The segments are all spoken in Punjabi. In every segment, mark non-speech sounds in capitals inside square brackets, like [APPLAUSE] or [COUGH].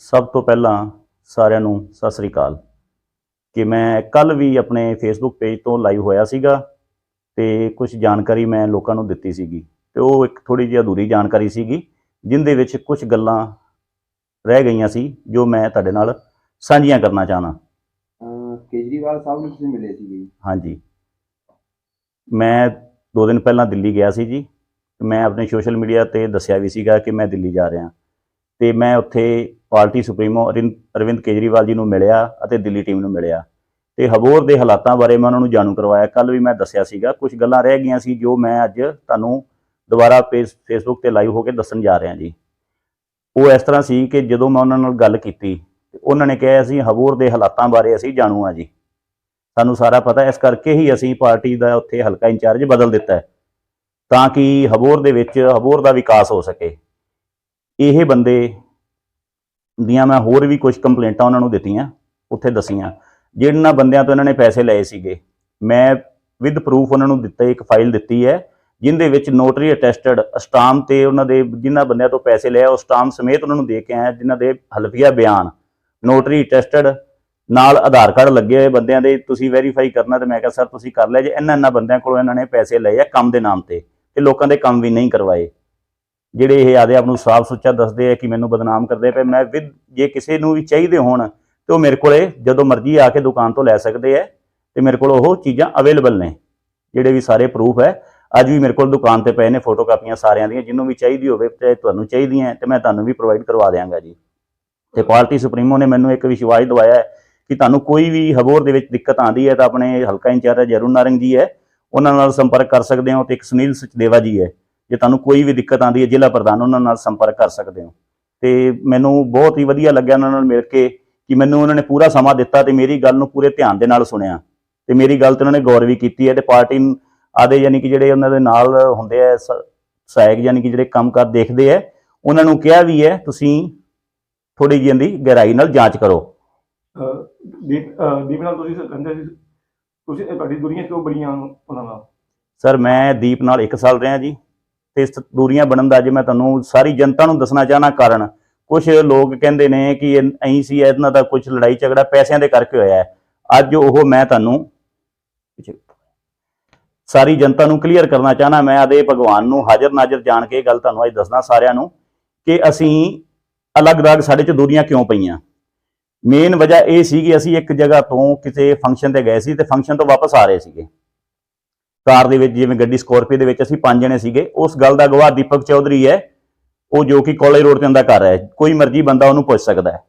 ਸਭ ਤੋਂ ਪਹਿਲਾਂ ਸਾਰਿਆਂ ਨੂੰ ਸਤਿ ਸ੍ਰੀ ਅਕਾਲ। ਕਿ ਮੈਂ ਕੱਲ ਵੀ ਆਪਣੇ ਫੇਸਬੁੱਕ ਪੇਜ ਤੋਂ ਲਾਈਵ ਹੋਇਆ ਸੀਗਾ ਤੇ ਕੁਝ ਜਾਣਕਾਰੀ ਮੈਂ ਲੋਕਾਂ ਨੂੰ ਦਿੱਤੀ ਸੀਗੀ ਤੇ ਉਹ ਇੱਕ ਥੋੜੀ ਜਿਹੀ ਅਧੂਰੀ ਜਾਣਕਾਰੀ ਸੀਗੀ ਜਿੰਦੇ ਵਿੱਚ ਕੁਝ ਗੱਲਾਂ ਰਹਿ ਗਈਆਂ ਸੀ ਜੋ ਮੈਂ ਤੁਹਾਡੇ ਨਾਲ ਸਾਂਝੀਆਂ ਕਰਨਾ ਚਾਹਨਾ। ਕੇਜਰੀਵਾਲ ਸਾਹਿਬ ਨੂੰ ਤੁਸੀਂ ਮਿਲੇ ਸੀਗੇ ਜੀ। ਹਾਂਜੀ। ਮੈਂ ਦੋ ਦਿਨ ਪਹਿਲਾਂ ਦਿੱਲੀ ਗਿਆ ਸੀ ਜੀ ਮੈਂ ਆਪਣੇ ਸੋਸ਼ਲ ਮੀਡੀਆ ਤੇ ਦੱਸਿਆ ਵੀ ਸੀਗਾ ਕਿ ਮੈਂ ਦਿੱਲੀ ਜਾ ਰਿਹਾ। ਤੇ ਮੈਂ ਉੱਥੇ ਪਾਰਟੀ ਸੁਪਰੀਮੋ ਅਰਿੰ- ਅਰਵਿੰਦ ਕੇਜਰੀਵਾਲ ਜੀ ਨੂੰ ਮਿਲਿਆ ਅਤੇ ਦਿੱਲੀ ਟੀਮ ਨੂੰ ਮਿਲਿਆ। ਤੇ ਹਬੋਰ ਦੇ ਹਾਲਾਤਾਂ ਬਾਰੇ ਮੈਂ ਉਹਨਾਂ ਨੂੰ ਜਾਣੂ ਕਰਵਾਇਆ। ਕੱਲ ਵੀ ਮੈਂ ਦੱਸਿਆ ਸੀਗਾ ਕੁਝ ਗੱਲਾਂ ਰਹਿ ਗਈਆਂ ਸੀ ਜੋ ਮੈਂ ਅੱਜ ਤੁਹਾਨੂੰ ਦੁਬਾਰਾ ਪੇਜ ਫੇਸਬੁੱਕ ਤੇ ਲਾਈਵ ਹੋ ਕੇ ਦੱਸਣ ਜਾ ਰਿਹਾ ਜੀ। ਉਹ ਇਸ ਤਰ੍ਹਾਂ ਸੀ ਕਿ ਜਦੋਂ ਮੈਂ ਉਹਨਾਂ ਨਾਲ ਗੱਲ ਕੀਤੀ, ਉਹਨਾਂ ਨੇ ਕਿਹਾ ਅਸੀਂ ਹਬੋਰ ਦੇ ਹਾਲਾਤਾਂ ਬਾਰੇ ਅਸੀਂ ਜਾਣੂ ਆ ਜੀ। ਸਾਨੂੰ ਸਾਰਾ ਪਤਾ, ਇਸ ਕਰਕੇ ਹੀ ਅਸੀਂ ਪਾਰਟੀ ਦਾ ਉੱਥੇ ਹਲਕਾ ਇੰਚਾਰਜ ਬਦਲ ਦਿੱਤਾ ਤਾਂ ਕਿ ਹਬੋਰ ਦੇ ਵਿੱਚ, ਹਬੋਰ ਦਾ ਵਿਕਾਸ ਹੋ ਸਕੇ। ਇਹ ਬੰਦੇ ਦੀਆਂ ਮੈਂ ਹੋਰ ਵੀ ਕੁਝ ਕੰਪਲੇਂਟਾਂ ਉਹਨਾਂ ਨੂੰ ਦਿੱਤੀਆਂ ਉੱਥੇ ਦਸੀਆਂ। ਜਿਹਨਾਂ ਬੰਦਿਆਂ ਤੋਂ ਇਹਨਾਂ ਨੇ ਪੈਸੇ ਲਏ ਸੀਗੇ। ਮੈਂ ਵਿਦ ਪ੍ਰੂਫ ਉਹਨਾਂ ਨੂੰ ਦਿੱਤਾ ਇੱਕ ਫਾਈਲ ਦਿੱਤੀ ਹੈ ਜਿੰਦੇ ਵਿੱਚ ਨੋਟਰੀ ਅਟੈਸਟਡ ਸਟਾਮ ਤੇ ਉਹਨਾਂ ਦੇ ਜਿਨ੍ਹਾਂ ਬੰਦਿਆਂ ਤੋਂ ਪੈਸੇ ਲਏ ਆ, ਉਹ ਸਟਾਮ ਸਮੇਤ ਉਹਨਾਂ ਨੂੰ ਦੇ ਕੇ ਆਇਆ ਜਿਨ੍ਹਾਂ ਦੇ ਹਲਫੀਆ ਬਿਆਨ। ਨੋਟਰੀ ਅਟੈਸਟਡ ਨਾਲ ਆਧਾਰ ਕਾਰਡ ਲੱਗੇ ਹੋਏ ਬੰਦਿਆਂ ਦੇ ਤੁਸੀਂ ਵੈਰੀਫਾਈ ਕਰਨਾ ਤੇ ਮੈਂ ਕਿਹਾ ਸਰ ਤੁਸੀਂ ਕਰ ਲਿਆ ਜੇ। ਇਹਨਾਂ ਇਹਨਾਂ ਬੰਦਿਆਂ ਕੋਲੋਂ ਇਹਨਾਂ ਨੇ ਪੈਸੇ ਲਏ ਆ ਕੰਮ ਦੇ ਨਾਮ ਤੇ ਤੇ ਲੋਕਾਂ ਦੇ ਕੰਮ ਵੀ ਨਹੀਂ ਕਰਵਾਏ। ਜਿਹੜੇ ਇਹ ਆਦੇ ਆਪ ਨੂੰ ਸਾਫ਼ ਸੁੱਚਾ ਦੱਸਦੇ ਆ ਕਿ ਮੈਨੂੰ ਬਦਨਾਮ ਕਰਦੇ ਪਏ, ਮੈਂ ਵਿਦ ਜੇ ਕਿਸੇ ਨੂੰ ਵੀ ਚਾਹੀਦੇ ਹੋਣ, ਤੇ ਉਹ ਮੇਰੇ ਕੋਲੇ ਜਦੋਂ ਮਰਜ਼ੀ ਆ ਕੇ ਦੁਕਾਨ ਤੋਂ ਲੈ ਸਕਦੇ ਆ, ਤੇ ਮੇਰੇ ਕੋਲ ਉਹ ਚੀਜ਼ਾਂ ਅਵੇਲੇਬਲ ਨੇ, ਜਿਹੜੇ ਵੀ ਸਾਰੇ ਪ੍ਰੂਫ ਹੈ। ਅੱਜ ਵੀ ਮੇਰੇ ਕੋਲ ਦੁਕਾਨ ਤੇ ਪਏ ਨੇ ਫੋਟੋ ਕਾਪੀਆਂ ਸਾਰਿਆਂ ਦੀਆਂ ਜਿਹਨੂੰ ਵੀ ਚਾਹੀਦੀ ਹੋਵੇ ਤੇ ਤੁਹਾਨੂੰ ਚਾਹੀਦੀਆਂ ਹੈ, ਤੇ ਮੈਂ ਤੁਹਾਨੂੰ ਵੀ ਪ੍ਰੋਵਾਈਡ ਕਰਵਾ ਦਿਆਂਗਾ ਜੀ। ਤੇ ਪਾਰਟੀ ਸੁਪਰੀਮੋ ਨੇ ਮੈਨੂੰ ਇੱਕ ਵਿਸ਼ਵਾਸ ਦਿਵਾਇਆ ਕਿ ਤੁਹਾਨੂੰ ਕੋਈ ਵੀ ਹਬੋਰ ਦੇ ਵਿੱਚ ਦਿੱਕਤ ਆਂਦੀ ਹੈ, ਤਾਂ ਆਪਣੇ ਹਲਕਾ ਇੰਚਾਰਜ ਅਰੁਣ ਨਾਰੰਗ ਜੀ ਹੈ, ਉਹਨਾਂ ਨਾਲ ਸੰਪਰਕ ਕਰ ਸਕਦੇ ਹੋ ਤੇ ਇੱਕ ਸੁਨੀਲ ਸਚਦੇਵਾ ਜੀ ਹੈ। ਜੇ ਤੁਹਾਨੂੰ ਕੋਈ ਵੀ ਦਿੱਕਤ ਆਂਦੀ ਹੈ ਜ਼ਿਲ੍ਹਾ ਪ੍ਰਧਾਨ ਉਹਨਾਂ ਨਾਲ ਸੰਪਰਕ ਕਰ ਸਕਦੇ ਹੋ। ਤੇ ਮੈਨੂੰ ਬਹੁਤ ਹੀ ਵਧੀਆ ਲੱਗਿਆ ਉਹਨਾਂ ਨਾਲ ਮਿਲ ਕੇ ਕਿ ਮੈਨੂੰ ਉਹਨਾਂ ਨੇ ਪੂਰਾ ਸਮਾਂ ਦਿੱਤਾ ਤੇ ਮੇਰੀ ਗੱਲ ਨੂੰ ਪੂਰੇ ਧਿਆਨ ਦੇ ਨਾਲ ਸੁਣਿਆ। ਤੇ ਮੇਰੀ ਗੱਲ ਤੇ ਉਹਨਾਂ ਨੇ ਗੌਰ ਵੀ ਕੀਤੀ ਹੈ ਤੇ ਪਾਰਟੀ ਆਦੇ ਯਾਨੀ ਕਿ ਜਿਹੜੇ ਉਹਨਾਂ ਦੇ ਨਾਲ ਹੁੰਦੇ ਆ ਸਹਾਇਕ ਯਾਨੀ ਕਿ ਜਿਹੜੇ ਕੰਮਕਾਰ ਦੇਖਦੇ ਆ ਉਹਨਾਂ ਨੂੰ ਕਿਹਾ ਵੀ ਹੈ ਤੁਸੀਂ ਥੋੜੀ ਜਿਹੀ ਇਹਦੀ ਗਹਿਰਾਈ ਨਾਲ ਜਾਂਚ ਕਰੋ। ਦੀਪ ਨਾਲ ਤੁਸੀਂ ਕਹਿੰਦੇ ਸੀ ਤੁਸੀਂ ਤੁਹਾਡੀ ਦੁਨੀਆ ਕਿਉਂ ਬੜੀਆਂ ਉਹਨਾਂ ਨਾਲ? ਸਰ ਮੈਂ ਦੀਪ ਨਾਲ 1 ਸਾਲ ਰਿਹਾ ਜੀ। ਤੇ ਦੂਰੀਆਂ ਬਣਨ ਦਾ ਜੇ ਮੈਂ ਤੁਹਾਨੂੰ ਸਾਰੀ ਜਨਤਾ ਨੂੰ ਦੱਸਣਾ ਚਾਹਨਾ ਕਾਰਨ। ਕੁਝ ਲੋਕ ਕਹਿੰਦੇ ਨੇ ਕਿ ਇਹ ਐਂ ਸੀ, ਇਹਨਾਂ ਦਾ ਕੁਝ ਲੜਾਈ ਝਗੜਾ ਪੈਸਿਆਂ ਦੇ ਕਰਕੇ ਹੋਇਆ ਹੈ। ਅੱਜ ਉਹ ਮੈਂ ਤੁਹਾਨੂੰ ਸਾਰੀ ਜਨਤਾ ਨੂੰ ਕਲੀਅਰ ਕਰਨਾ ਚਾਹਨਾ, ਮੈਂ ਆਦੇ ਭਗਵਾਨ ਨੂੰ ਹਾਜ਼ਰ ਨਾਜ਼ਰ ਜਾਣ ਕੇ ਗੱਲ ਤੁਹਾਨੂੰ ਅੱਜ ਦੱਸਣਾ ਸਾਰਿਆਂ ਨੂੰ ਕਿ ਅਸੀਂ ਅਲੱਗ-ਅਲੱਗ ਸਾਡੇ ਚ ਦੂਰੀਆਂ ਕਿਉਂ ਪਈਆਂ। ਮੇਨ ਵਜ੍ਹਾ ਇਹ ਸੀ ਕਿ ਅਸੀਂ ਇੱਕ ਜਗ੍ਹਾ ਤੋਂ ਕਿਸੇ ਫੰਕਸ਼ਨ ਤੇ ਗਏ ਸੀ ਤੇ ਫੰਕਸ਼ਨ ਤੋਂ ਵਾਪਸ ਆ ਰਹੇ ਸੀਗੇ। ਕਾਰ ਦੇ ਵਿੱਚ ਜਿਵੇਂ ਗੱਡੀ ਸਕੋਰਪੀਓ ਦੇ ਵਿੱਚ ਅਸੀਂ ਪੰਜ ਜਣੇ ਸੀਗੇ, ਉਸ ਗੱਲ ਦਾ ਗਵਾਹ ਦੀਪਕ ਚੌਧਰੀ ਹੈ, ਉਹ ਜੋ ਕਿ ਕਾਲਜ ਰੋਡ ਤੇ ਉਹਦਾ ਘਰ ਹੈ, ਕੋਈ ਮਰਜ਼ੀ ਬੰਦਾ ਉਹਨੂੰ ਪੁੱਛ ਸਕਦਾ ਹੈ।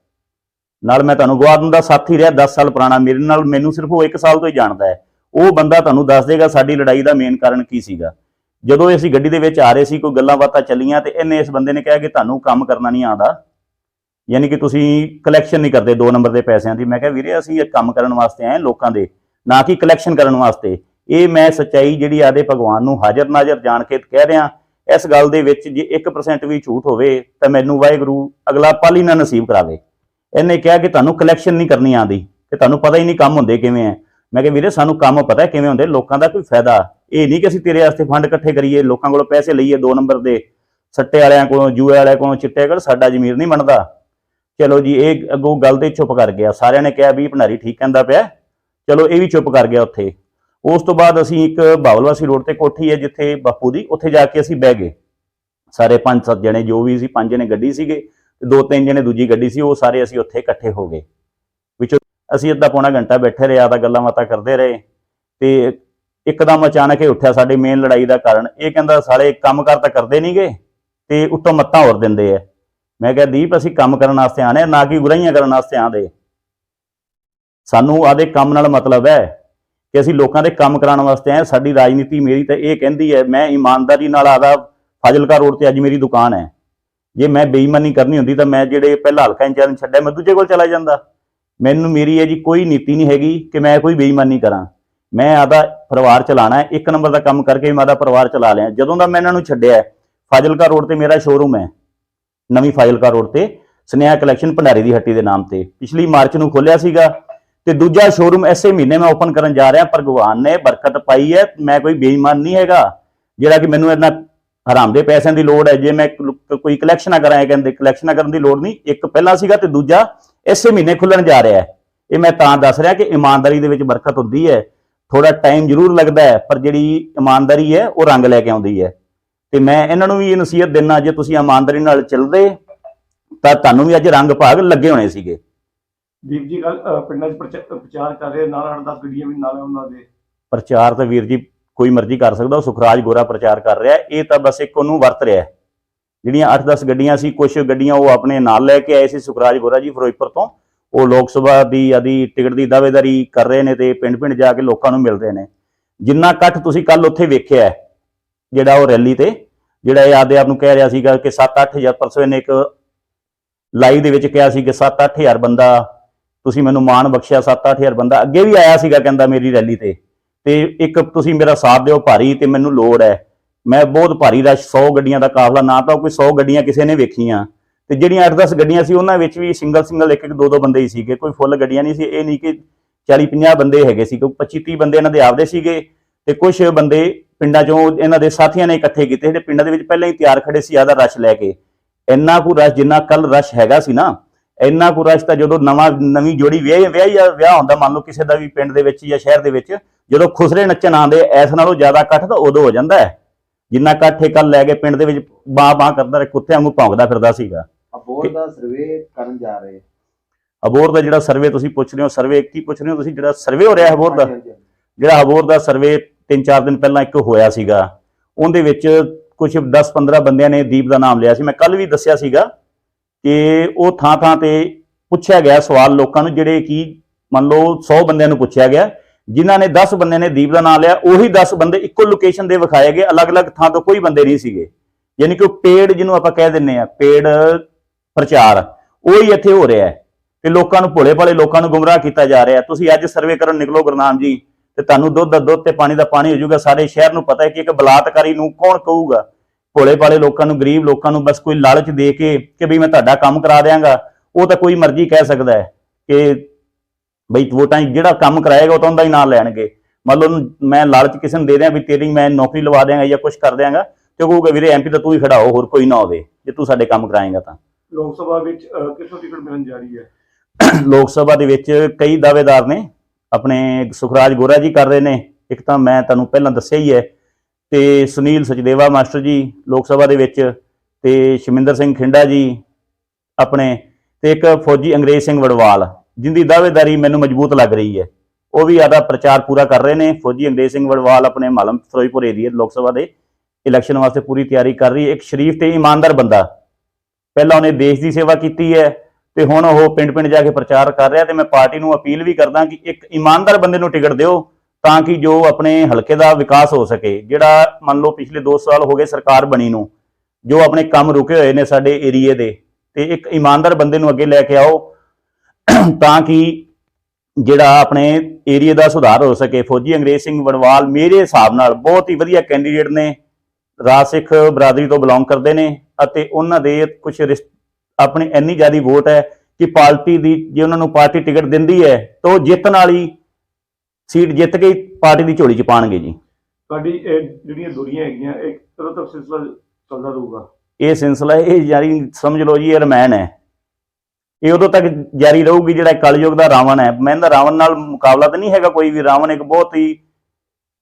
ਨਾਲ ਮੈਂ ਤੁਹਾਨੂੰ ਗਵਾਹ ਦਿੰਦਾ, ਸਾਥੀ ਰਿਹਾ 10 ਸਾਲ ਪੁਰਾਣਾ, ਮੇਰੇ ਨਾਲ ਮੈਨੂੰ ਸਿਰਫ ਉਹ 1 ਸਾਲ ਤੋਂ ਹੀ ਜਾਣਦਾ ਹੈ। ਉਹ ਬੰਦਾ ਤੁਹਾਨੂੰ ਦੱਸ ਦੇਗਾ ਸਾਡੀ ਲੜਾਈ ਦਾ ਮੇਨ ਕਾਰਨ ਕੀ ਸੀਗਾ। ਜਦੋਂ ਅਸੀਂ ਗੱਡੀ ਦੇ ਵਿੱਚ ਆ ਰਹੇ ਸੀ, ਕੋਈ ਗੱਲਾਂ ਬਾਤਾਂ ਚੱਲੀਆਂ ਤੇ ਇਹਨੇ ਇਸ ਬੰਦੇ ਨੇ ਕਿਹਾ ਕਿ ਤੁਹਾਨੂੰ ਕੰਮ ਕਰਨਾ ਨਹੀਂ ਆਉਂਦਾ। ਯਾਨੀ ਕਿ ਤੁਸੀਂ ਕਲੈਕਸ਼ਨ ਨਹੀਂ ਕਰਦੇ 2 ਨੰਬਰ ਦੇ ਪੈਸਿਆਂ ਦੀ। ਮੈਂ ਕਿਹਾ, ਵੀਰੇ, ਅਸੀਂ ਇਹ ਕੰਮ ਕਰਨ ਵਾਸਤੇ ਆਏ ਲੋਕਾਂ ਦੇ, ਨਾ ਕਿ ਕਲੈਕਸ਼ਨ ਕਰਨ ਵਾਸਤੇ। ਇਹ ਮੈਂ ਸੱਚਾਈ ਜਿਹੜੀ ਆਦੇ ਭਗਵਾਨ ਨੂੰ ਹਾਜ਼ਰ ਨਾਜ਼ਰ ਜਾਣ ਕੇ ਕਹਿ ਰਿਹਾ ਇਸ ਗੱਲ ਦੇ ਵਿੱਚ ਜੇ 1% ਵੀ ਝੂਠ ਹੋਵੇ, ਤਾਂ ਮੈਨੂੰ ਵਾਹਿਗੁਰੂ ਅਗਲਾ ਪਾਲੀ ਹੀ ਨਾ ਨਸੀਬ ਕਰਾਵੇ। ਇਹਨੇ ਕਿਹਾ ਕਿ ਤੁਹਾਨੂੰ ਕਲੈਕਸ਼ਨ ਨਹੀਂ ਕਰਨੀ ਆਂਦੀ ਤੇ ਤੁਹਾਨੂੰ ਪਤਾ ਹੀ ਨਹੀਂ ਕੰਮ ਹੁੰਦੇ ਕਿਵੇਂ ਹੈ ਮੈਂ ਕਿਹਾ, ਵੀਰੇ, ਸਾਨੂੰ ਕੰਮ ਪਤਾ ਕਿਵੇਂ ਹੁੰਦੇ, ਲੋਕਾਂ ਦਾ ਕੋਈ ਫਾਇਦਾ। ਇਹ ਨਹੀਂ ਕਿ ਅਸੀਂ ਤੇਰੇ ਵਾਸਤੇ ਫੰਡ ਇਕੱਠੇ ਕਰੀਏ, ਲੋਕਾਂ ਕੋਲੋਂ ਪੈਸੇ ਲਈਏ ਦੋ ਨੰਬਰ ਦੇ, ਸੱਟੇ ਵਾਲਿਆਂ ਕੋਲੋਂ, ਜੂਏ ਵਾਲਿਆਂ ਕੋਲੋਂ, ਚਿੱਟੇ ਕੋਲ, ਸਾਡਾ ਜ਼ਮੀਰ ਨਹੀਂ ਬਣਦਾ। ਚਲੋ ਜੀ, ਇਹ ਅੱਗੋਂ ਗੱਲ ਤੇ ਚੁੱਪ ਕਰ ਗਿਆ। ਸਾਰਿਆਂ ਨੇ ਕਿਹਾ ਵੀ ਭੰਡਾਰੀ ਠੀਕ ਕਹਿੰਦਾ ਪਿਆ। ਚਲੋ, ਇਹ ਵੀ ਚੁੱਪ ਕਰ ਗਿਆ ਉੱਥੇ। ਉਸ ਤੋਂ ਬਾਅਦ ਅਸੀਂ ਇੱਕ ਬਾਵਲਵਾਸੀ ਰੋਡ ਤੇ ਕੋਠੀ ਹੈ ਜਿੱਥੇ ਬਾਪੂ ਦੀ, ਉੱਥੇ ਜਾ ਕੇ ਅਸੀਂ ਬਹਿ ਗਏ। ਸਾਰੇ ਪੰਜ ਸੱਤ ਜਣੇ ਜੋ ਵੀ ਸੀ, ਪੰਜ ਜਣੇ ਗੱਡੀ ਸੀਗੇ ਤੇ ਦੋ ਤਿੰਨ ਜਣੇ ਦੂਜੀ ਗੱਡੀ ਸੀ, ਉਹ ਸਾਰੇ ਅਸੀਂ ਉੱਥੇ ਇਕੱਠੇ ਹੋ ਗਏ। ਵਿੱਚੋਂ ਅਸੀਂ ਅੱਧਾ ਪੌਣਾ ਘੰਟਾ ਬੈਠੇ ਰਹੇ ਆਦਾ ਗੱਲਾਂ ਬਾਤਾਂ ਕਰਦੇ ਰਹੇ ਤੇ ਇੱਕਦਮ ਅਚਾਨਕ ਹੀ ਉੱਠਿਆ ਸਾਡੀ ਮੇਨ ਲੜਾਈ ਦਾ ਕਾਰਨ। ਇਹ ਕਹਿੰਦਾ, ਸਾਲੇ, ਕੰਮ ਕਰ ਤਾਂ ਕਰਦੇ ਨਹੀਂਗੇ ਤੇ ਉੱਤੋਂ ਮੱਤਾਂ ਹੋਰ ਦਿੰਦੇ ਆ। ਮੈਂ ਕਿਹਾ, ਦੀਪ, ਅਸੀਂ ਕੰਮ ਕਰਨ ਵਾਸਤੇ ਆਣੇ ਨਾ ਕਿ ਬੁਰਾਈਆਂ ਕਰਨ ਵਾਸਤੇ ਆਂਦੇ ਸਾਨੂੰ ਆਦੇ ਕੰਮ ਨਾਲ ਮਤਲਬ ਹੈ ਕਿ ਅਸੀਂ ਲੋਕਾਂ ਦੇ ਕੰਮ ਕਰਾਉਣ ਵਾਸਤੇ ਆਏ, ਸਾਡੀ ਰਾਜਨੀਤੀ ਮੇਰੀ ਤਾਂ ਇਹ ਕਹਿੰਦੀ ਹੈ, ਮੈਂ ਇਮਾਨਦਾਰੀ ਨਾਲ ਆਦਾ ਫਾਜ਼ਿਲਕਾ ਰੋਡ ਤੇ ਅੱਜ ਮੇਰੀ ਦੁਕਾਨ ਹੈ। ਜੇ ਮੈਂ ਬੇਈਮਾਨੀ ਕਰਨੀ ਹੁੰਦੀ ਤਾਂ ਮੈਂ ਜਿਹੜੇ ਪਹਿਲਾ ਹਲਕਾ ਇੰਚਾਰਜ ਛੱਡਿਆ, ਮੈਂ ਦੂਜੇ ਕੋਲ ਚਲਾ ਜਾਂਦਾ। ਮੈਨੂੰ ਮੇਰੀ ਇਹ ਜੀ ਕੋਈ ਨੀਤੀ ਨਹੀਂ ਹੈਗੀ ਕਿ ਮੈਂ ਕੋਈ ਬੇਈਮਾਨੀ ਕਰਾਂ। ਮੈਂ ਆਦਾ ਪਰਿਵਾਰ ਚਲਾਣਾ ਹੈ, ਇੱਕ ਨੰਬਰ ਦਾ ਕੰਮ ਕਰਕੇ ਮੈਂ ਆਦਾ ਪਰਿਵਾਰ ਚਲਾ ਲਿਆ। ਜਦੋਂ ਦਾ ਮੈਂ ਇਹਨਾਂ ਨੂੰ ਛੱਡਿਆ ਫਾਜ਼ਿਲਕਾ ਰੋਡ ਤੇ ਮੇਰਾ ਸ਼ੋਰੂਮ ਹੈ, ਨਵੀਂ ਫਾਜ਼ਿਲਕਾ ਰੋਡ ਤੇ, ਸਨੇਹਾ ਕਲੈਕਸ਼ਨ ਭੰਡਾਰੀ ਦੀ ਹੱਟੀ ਦੇ ਨਾਮ ਤੇ। ਪਿਛਲੀ ਮਾਰਚ ਨੂੰ ਖੋਲਿਆ ਸੀਗਾ ਤੇ ਦੂਜਾ ਸ਼ੋਰੂਮ ਐਸੇ ਮਹੀਨੇ ਮੈਂ ਓਪਨ ਕਰਨ ਜਾ ਰਿਹਾ, ਪਰ ਭਗਵਾਨ ਨੇ ਬਰਕਤ ਪਾਈ ਹੈ, ਮੈਂ ਕੋਈ ਬੇਈਮਾਨ ਨਹੀਂ ਹੈਗਾ, ਜਿਹੜਾ ਕਿ ਮੈਨੂੰ ਇੰਨਾ ਹਰਾਮ ਦੇ ਪੈਸਿਆਂ ਦੀ ਲੋੜ ਹੈ, ਜੇ ਮੈਂ ਕੋਈ ਕਲੈਕਸ਼ਨ ਨਾ ਕਰਾਂ ਕਹਿੰਦੇ ਕਲੈਕਸ਼ਨ ਕਰਨ ਦੀ ਲੋੜ ਨਹੀਂ, ਇੱਕ ਪਹਿਲਾਂ ਸੀਗਾ ਤੇ ਦੂਜਾ ਇਸੇ ਮਹੀਨੇ ਖੁੱਲਣ ਜਾ ਰਿਹਾ ਹੈ। ਇਹ ਮੈਂ ਤਾਂ ਦੱਸ ਰਿਹਾ ਕਿ ਇਮਾਨਦਾਰੀ ਦੇ ਵਿੱਚ ਬਰਕਤ ਹੁੰਦੀ ਹੈ ਥੋੜਾ ਟਾਈਮ ਜ਼ਰੂਰ ਲੱਗਦਾ ਹੈ, ਪਰ ਜਿਹੜੀ ਇਮਾਨਦਾਰੀ ਹੈ, ਉਹ ਰੰਗ ਲੈ ਕੇ ਆਉਂਦੀ ਹੈ। ਤੇ ਮੈਂ ਇਹਨਾਂ ਨੂੰ ਵੀ ਇਹ ਨਸੀਹਤ ਦਿੰਨਾ, ਜੇ ਤੁਸੀਂ ਇਮਾਨਦਾਰੀ ਨਾਲ ਚੱਲਦੇ, ਤਾਂ ਤੁਹਾਨੂੰ ਵੀ ਅੱਜ ਰੰਗ ਭਾਗ ਲੱਗੇ ਹੋਣੇ ਸੀਗੇ। ਦੀਪ ਜੀ ਗੱਲ ਪਿੰਡਾਂ 'ਚ ਪ੍ਰਚਾ- ਪ੍ਰਚਾਰ ਕਰ ਰਹੇ ਨਾਲ 8-10 ਗੱਡੀਆਂ ਵੀ ਨਾਲ ਉਹਨਾਂ ਦੇ ਪ੍ਰਚਾਰ ਤਾਂ ਵੀਰ ਜੀ ਕੋਈ ਮਰਜ਼ੀ ਕਰ ਸਕਦਾ ਉਹ ਸੁਖਰਾਜ ਗੋਰਾ ਪ੍ਰਚਾਰ ਕਰ ਰਿਹਾ ਹੈ। ਇਹ ਤਾਂ ਬਸ ਇੱਕ ਉਹਨੂੰ ਵਰਤ ਰਿਹਾ ਹੈ। ਜਿਹੜੀਆਂ 8-10 ਗੱਡੀਆਂ ਸੀ ਕੁਝ ਗੱਡੀਆਂ ਉਹ ਆਪਣੇ ਨਾਲ ਲੈ ਕੇ ਆਏ ਸੀ ਸੁਖਰਾਜ ਗੋਰਾ ਜੀ ਫਿਰੋਜ਼ਪੁਰ ਤੋਂ ਉਹ ਲੋਕ ਸਭਾ ਦੀ ਆਦੀ ਟਿਕਟ ਦੀ ਦਾਅਵੇਦਾਰੀ ਕਰ ਰਹੇ ਨੇ ਤੇ ਪਿੰਡ-ਪਿੰਡ ਜਾ ਕੇ ਲੋਕਾਂ ਨੂੰ ਮਿਲ ਰਹੇ ਨੇ ਜਿੰਨਾ ਇਕੱਠ ਤੁਸੀਂ ਕੱਲ ਉੱਥੇ ਵੇਖਿਆ ਹੈ, ਜਿਹੜਾ ਉਹ ਰੈਲੀ ਤੇ ਜਿਹੜਾ ਇਹ ਆਦੇ ਆਪ ਨੂੰ ਕਹਿ ਰਿਹਾ ਸੀਗਾ ਕਿ 7-8000 ਪਰਸੋਂ ਇਹਨੇ ਇੱਕ ਲਾਈਵ ਦੇ ਵਿੱਚ ਕਿਹਾ ਸੀ ਕਿ 7-8000 ਬੰਦਾ ਤੁਸੀਂ ਮੈਨੂੰ ਮਾਣ ਬਖਸ਼ਿਆ 7-8000 ਬੰਦਾ ਅੱਗੇ ਵੀ ਆਇਆ ਸੀਗਾ ਕਹਿੰਦਾ ਮੇਰੀ ਰੈਲੀ ਤੇ। ਤੇ ਇੱਕ ਤੁਸੀਂ ਮੇਰਾ ਸਾਥ ਦਿਓ ਭਾਰੀ ਤੇ ਮੈਨੂੰ ਲੋੜ ਹੈ। ਮੈਂ ਬਹੁਤ ਭਾਰੀ ਰਸ਼ 100 ਗੱਡੀਆਂ ਦਾ ਕਾਫਲਾ, ਨਾ ਤਾਂ ਕੋਈ 100 ਗੱਡੀਆਂ ਕਿਸੇ ਨੇ ਵੇਖੀਆਂ। ਤੇ ਜਿਹੜੀਆਂ 8-10 ਗੱਡੀਆਂ ਸੀ, ਉਹਨਾਂ ਵਿੱਚ ਵੀ ਸਿੰਗਲ ਸਿੰਗਲ ਇੱਕ ਇੱਕ ਦੋ ਦੋ ਬੰਦੇ ਹੀ ਸੀਗੇ। ਕੋਈ ਫੁੱਲ ਗੱਡੀਆਂ ਨਹੀਂ ਸੀ। ਇਹ ਨਹੀਂ ਕਿ 40-50 ਬੰਦੇ ਹੈਗੇ ਸੀ, ਕੋਈ 25-30 ਬੰਦੇ ਇਹਨਾਂ ਦੇ ਆਪਦੇ ਸੀਗੇ। ਤੇ ਕੁਝ ਬੰਦੇ ਪਿੰਡਾਂ ਚੋਂ ਇਹਨਾਂ ਦੇ ਸਾਥੀਆਂ ਨੇ ਇਕੱਠੇ ਕੀਤੇ। ਜਿਹੜੇ ਪਿੰਡਾਂ ਦੇ ਵਿੱਚ ਪਹਿਲਾਂ ਹੀ ਤਿਆਰ ਖੜੇ ਸੀ ਆਦਾ ਰਸ਼ ਲੈ ਕੇ। ਇੰਨਾ ਕੁ ਰਸ਼, ਜਿੰਨਾ ਕੱਲ ਰਸ਼ ਹੈਗਾ ਸੀ ਨਾ ਇੰਨਾ ਕੁ ਰਸ਼ ਤਾਂ ਜਦੋਂ ਨਵਾਂ ਨਵੀਂ ਜੋੜੀ ਵਿਆਹ ਵਿਆਹ ਜਾਂ ਵਿਆਹ ਹੁੰਦਾ ਮੰਨ ਲਓ ਕਿਸੇ ਦਾ ਵੀ ਪਿੰਡ ਦੇ ਵਿੱਚ ਜਾਂ ਸ਼ਹਿਰ ਦੇ ਵਿੱਚ ਜਦੋਂ ਖੁਸਰੇ ਨੱਚਣ ਆਉਂਦੇ ਐਸ ਨਾਲੋਂ ਜ਼ਿਆਦਾ ਇਕੱਠ ਤਾਂ ਉਦੋਂ ਹੋ ਜਾਂਦਾ ਹੈ। ਜਿੰਨਾ ਇਕੱਠ ਇਹ ਕੱਲ ਲੈ ਕੇ ਪਿੰਡ ਦੇ ਵਿੱਚ ਬਾਹ ਬਾਹ ਕਰਦਾ ਰਿਹਾ ਕੁੱਤੇ ਵਾਂਗੂ ਭੌਂਕਦਾ ਫਿਰਦਾ ਸੀਗਾ। ਅਬੋਰ ਦਾ ਸਰਵੇ ਕਰਨ ਜਾ ਰਹੇ। ਅਬੋਰ ਦਾ ਜਿਹੜਾ ਸਰਵੇ ਤੁਸੀਂ ਪੁੱਛ ਰਹੇ ਹੋ ਸਰਵੇ ਕੀ ਪੁੱਛ ਰਹੇ ਹੋ ਤੁਸੀਂ ਜਿਹੜਾ ਸਰਵੇ ਹੋ ਰਿਹਾ ਅਬੋਰ ਦਾ। ਜਿਹੜਾ ਅਬੋਰ ਦਾ ਸਰਵੇ 3-4 ਦਿਨ ਪਹਿਲਾਂ ਇੱਕ ਹੋਇਆ ਸੀਗਾ ਉਹਦੇ ਵਿੱਚ ਕੁਝ 10-15 ਬੰਦਿਆਂ ਨੇ ਦੀਪ ਦਾ ਨਾਮ ਲਿਆ ਸੀ। ਮੈਂ ਕੱਲ ਵੀ ਦੱਸਿਆ ਸੀਗਾ ਕਿ ਉਹ ਥਾਂ ਥਾਂ ਤੇ ਪੁੱਛਿਆ ਗਿਆ ਸਵਾਲ ਲੋਕਾਂ ਨੂੰ, ਜਿਹੜੇ ਕਿ ਮੰਨ ਲਓ 100 ਬੰਦਿਆਂ ਨੂੰ ਪੁੱਛਿਆ ਗਿਆ, ਜਿਨ੍ਹਾਂ ਨੇ 10 ਬੰਦਿਆਂ ਨੇ ਦੀਪ ਦਾ ਨਾਮ ਲਿਆ, ਉਹੀ 10 ਬੰਦੇ ਇੱਕੋ ਲੋਕੇਸ਼ਨ ਦੇ ਵਿਖਾਏ ਗਏ, ਅਲੱਗ-ਅਲੱਗ ਥਾਂ ਤੋਂ ਕੋਈ ਬੰਦੇ ਨਹੀਂ ਸੀਗੇ। ਯਾਨੀ ਕਿ ਉਹ ਪੇਡ ਜਿਹਨੂੰ ਆਪਾਂ ਕਹਿ ਦਿੰਨੇ ਆ ਪੇਡ ਪ੍ਰਚਾਰ, ਉਹ ਹੀ ਇੱਥੇ ਹੋ ਰਿਹਾ ਹੈ। ਤੇ ਲੋਕਾਂ ਨੂੰ ਭੋਲੇ ਭਾਲੇ ਲੋਕਾਂ ਨੂੰ ਗੁੰਮਰਾਹ ਕੀਤਾ ਜਾ ਰਿਹਾ ਤੁਸੀਂ ਅੱਜ ਸਰਵੇ ਕਰਨ ਨਿਕਲੋ ਗੁਰਨਾਮ ਜੀ, ਤੇ ਤੁਹਾਨੂੰ ਦੁੱਧ ਦਾ ਦੁੱਧ ਤੇ ਪਾਣੀ ਦਾ ਪਾਣੀ ਹੋ ਜਾਊਗਾ, ਸਾਰੇ ਸ਼ਹਿਰ ਨੂੰ ਪਤਾ ਹੈ ਕਿ ਇੱਕ ਬਲਾਤਕਾਰੀ ਨੂੰ ਕੌਣ ਕਹੂਗਾ। ਭੋਲੇ ਭਾਲੇ ਲੋਕਾਂ ਨੂੰ ਗਰੀਬ ਲੋਕਾਂ ਨੂੰ ਬਸ ਕੋਈ ਲਾਲਚ ਦੇ ਕੇ ਕਿ ਵੀ ਮੈਂ ਤੁਹਾਡਾ ਕੰਮ ਕਰਾ ਦਿਆਂਗਾ ਉਹ ਤਾਂ ਕੋਈ ਮਰਜ਼ੀ ਕਹਿ ਸਕਦਾ ਹੈ ਕਿ ਬਈ ਵੋਟਾਂ ਜਿਹੜਾ ਕੰਮ ਕਰਾਏਗਾ ਉਹ ਤਾਂ ਉਹਦਾ ਹੀ ਨਾਂ ਲੈਣਗੇ। ਮੰਨ ਲਓ ਮੈਂ ਲਾਲਚ ਕਿਸੇ ਨੂੰ ਦੇ ਦਿਆਂ ਵੀ ਤੇਰੀ ਮੈਂ ਨੌਕਰੀ ਲਵਾ ਦਿਆਂਗਾ ਜਾਂ ਕੁਝ ਕਰ ਦਿਆਂਗਾ ਤੇ ਉਹ ਕਹੂਗਾ ਵੀਰੇ ਐਮਪੀ ਤਾਂ ਤੂੰ ਹੀ ਖੜਾਓ ਹੋਰ ਕੋਈ ਨਾ ਹੋਵੇ ਜੇ ਤੂੰ ਸਾਡੇ ਕੰਮ ਕਰਾਏਗਾ ਤਾਂ। ਲੋਕ ਸਭਾ ਵਿੱਚ ਕਿੱਥੋਂ ਟਿਕਟ ਮਿਲਣ ਜਾ ਰਹੀ ਹੈ? [CLEARS THROAT] ਲੋਕ ਸਭਾ ਦੇ ਵਿੱਚ ਕਈ ਦਾਅਵੇਦਾਰ ਨੇ ਆਪਣੇ ਸੁਖਰਾਜ ਗੋਰਾ ਜੀ ਕਰ ਰਹੇ ਨੇ ਇੱਕ ਤਾਂ ਮੈਂ ਤੁਹਾਨੂੰ ਪਹਿਲਾਂ ਦੱਸਿਆ ਹੀ ਹੈ ਤੇ ਸੁਨੀਲ ਸਚਦੇਵਾ ਮਾਸਟਰ ਜੀ ਲੋਕ ਸਭਾ ਦੇ ਵਿੱਚ ਤੇ ਸ਼ਮਿੰਦਰ ਸਿੰਘ ਖਿੰਡਾ ਜੀ ਆਪਣੇ ਤੇ ਇੱਕ ਫੌਜੀ ਅੰਗਰੇਜ਼ ਸਿੰਘ ਵੜਵਾਲ, ਜਿੰਦੀ ਦਾਅਵੇਦਾਰੀ ਮੈਨੂੰ ਮਜ਼ਬੂਤ ਲੱਗ ਰਹੀ ਹੈ। ਉਹ ਵੀ ਆਦਾ ਪ੍ਰਚਾਰ ਪੂਰਾ ਕਰ ਰਹੇ ਨੇ। ਫੌਜੀ ਅੰਗਰੇਜ਼ ਸਿੰਘ ਵੜਵਾਲ ਆਪਣੇ ਮਾਲਮ ਫਿਰੋਜ਼ਪੁਰ ਏਰੀਆ ਲੋਕ ਸਭਾ ਦੇ ਇਲੈਕਸ਼ਨ ਵਾਸਤੇ ਪੂਰੀ ਤਿਆਰੀ ਕਰ ਰਹੀ ਹੈ। ਇੱਕ ਸ਼ਰੀਫ ਤੇ ਇਮਾਨਦਾਰ ਬੰਦਾ। ਪਹਿਲਾਂ ਉਹਨੇ ਦੇਸ਼ ਦੀ ਸੇਵਾ ਕੀਤੀ ਹੈ ਤੇ ਹੁਣ ਉਹ ਪਿੰਡ-ਪਿੰਡ ਜਾ ਕੇ ਪ੍ਰਚਾਰ ਕਰ ਰਿਹਾ ਤੇ ਮੈਂ ਪਾਰਟੀ ਨੂੰ ਅਪੀਲ ਵੀ ਕਰਦਾ ਕਿ ਇੱਕ ਇਮਾਨਦਾਰ ਬੰਦੇ ਨੂੰ ਟਿਕਟ ਦਿਓ। ਤਾਂ ਕਿ ਜੋ ਆਪਣੇ ਹਲਕੇ ਦਾ ਵਿਕਾਸ ਹੋ ਸਕੇ, ਜਿਹੜਾ ਮੰਨ ਲਓ ਪਿਛਲੇ 2 ਸਾਲ ਹੋ ਗਏ ਸਰਕਾਰ ਬਣੀ ਨੂੰ, ਜੋ ਆਪਣੇ ਕੰਮ ਰੁਕੇ ਹੋਏ ਨੇ ਸਾਡੇ ਏਰੀਏ ਦੇ, ਤੇ ਇੱਕ ਇਮਾਨਦਾਰ ਬੰਦੇ ਨੂੰ ਅੱਗੇ ਲੈ ਕੇ ਆਓ, ਤਾਂ ਕਿ ਜਿਹੜਾ ਆਪਣੇ ਏਰੀਏ ਦਾ ਸੁਧਾਰ ਹੋ ਸਕੇ। ਫੌਜੀ ਅੰਗਰੇਜ਼ ਸਿੰਘ ਵੜਵਾਲ ਮੇਰੇ ਹਿਸਾਬ ਨਾਲ ਬਹੁਤ ਹੀ ਵਧੀਆ ਕੈਂਡੀਡੇਟ ਨੇ, ਰਾਜ ਸਿੱਖ ਬਰਾਦਰੀ ਤੋਂ ਬਿਲੋਂਗ ਕਰਦੇ ਨੇ, ਅਤੇ ਉਹਨਾਂ ਦੇ ਕੁਝ ਆਪਣੀ ਇੰਨੀ ਜ਼ਿਆਦੀ ਵੋਟ ਹੈ ਕਿ ਪਾਰਟੀ ਦੀ, ਜੇ ਉਹਨਾਂ ਨੂੰ ਪਾਰਟੀ ਟਿਕਟ ਦਿੰਦੀ ਹੈ, ਤਾਂ ਉਹ ਜਿੱਤਣ ਵਾਲੀ ਸੀਟ ਜਿੱਤ ਕੇ ਪਾਰਟੀ ਦੀ ਝੋਲੀ ਚ ਪਾਣਗੇ ਜੀ। ਤੁਹਾਡੀ ਇਹ ਜਿਹੜੀਆਂ ਦੂਰੀਆਂ ਹੈਗੀਆਂ ਇਹ ਕਦੋਂ ਤੱਕ ਸਿਲਸਿਲਾ ਚੱਲਦਾ ਰਹੂਗਾ? ਇਹ ਸਿਲਸਿਲਾ ਇਹ ਜਾਰੀ ਸਮਝ ਲਓ ਜੀ ਇਹ ਰਮਾਇਣ ਹੈ। ਇਹ ਉਦੋਂ ਤੱਕ ਜਾਰੀ ਰਹੂਗੀ ਜਿਹੜਾ ਕਲਯੁਗ ਦਾ ਰਾਵਣ ਹੈ। ਮੈਂ ਤਾਂ ਰਾਵਣ ਨਾਲ ਮੁਕਾਬਲਾ ਤਾਂ ਨਹੀਂ ਹੈਗਾ ਕੋਈ ਵੀ। ਰਾਵਣ ਇੱਕ ਬਹੁਤ ਹੀ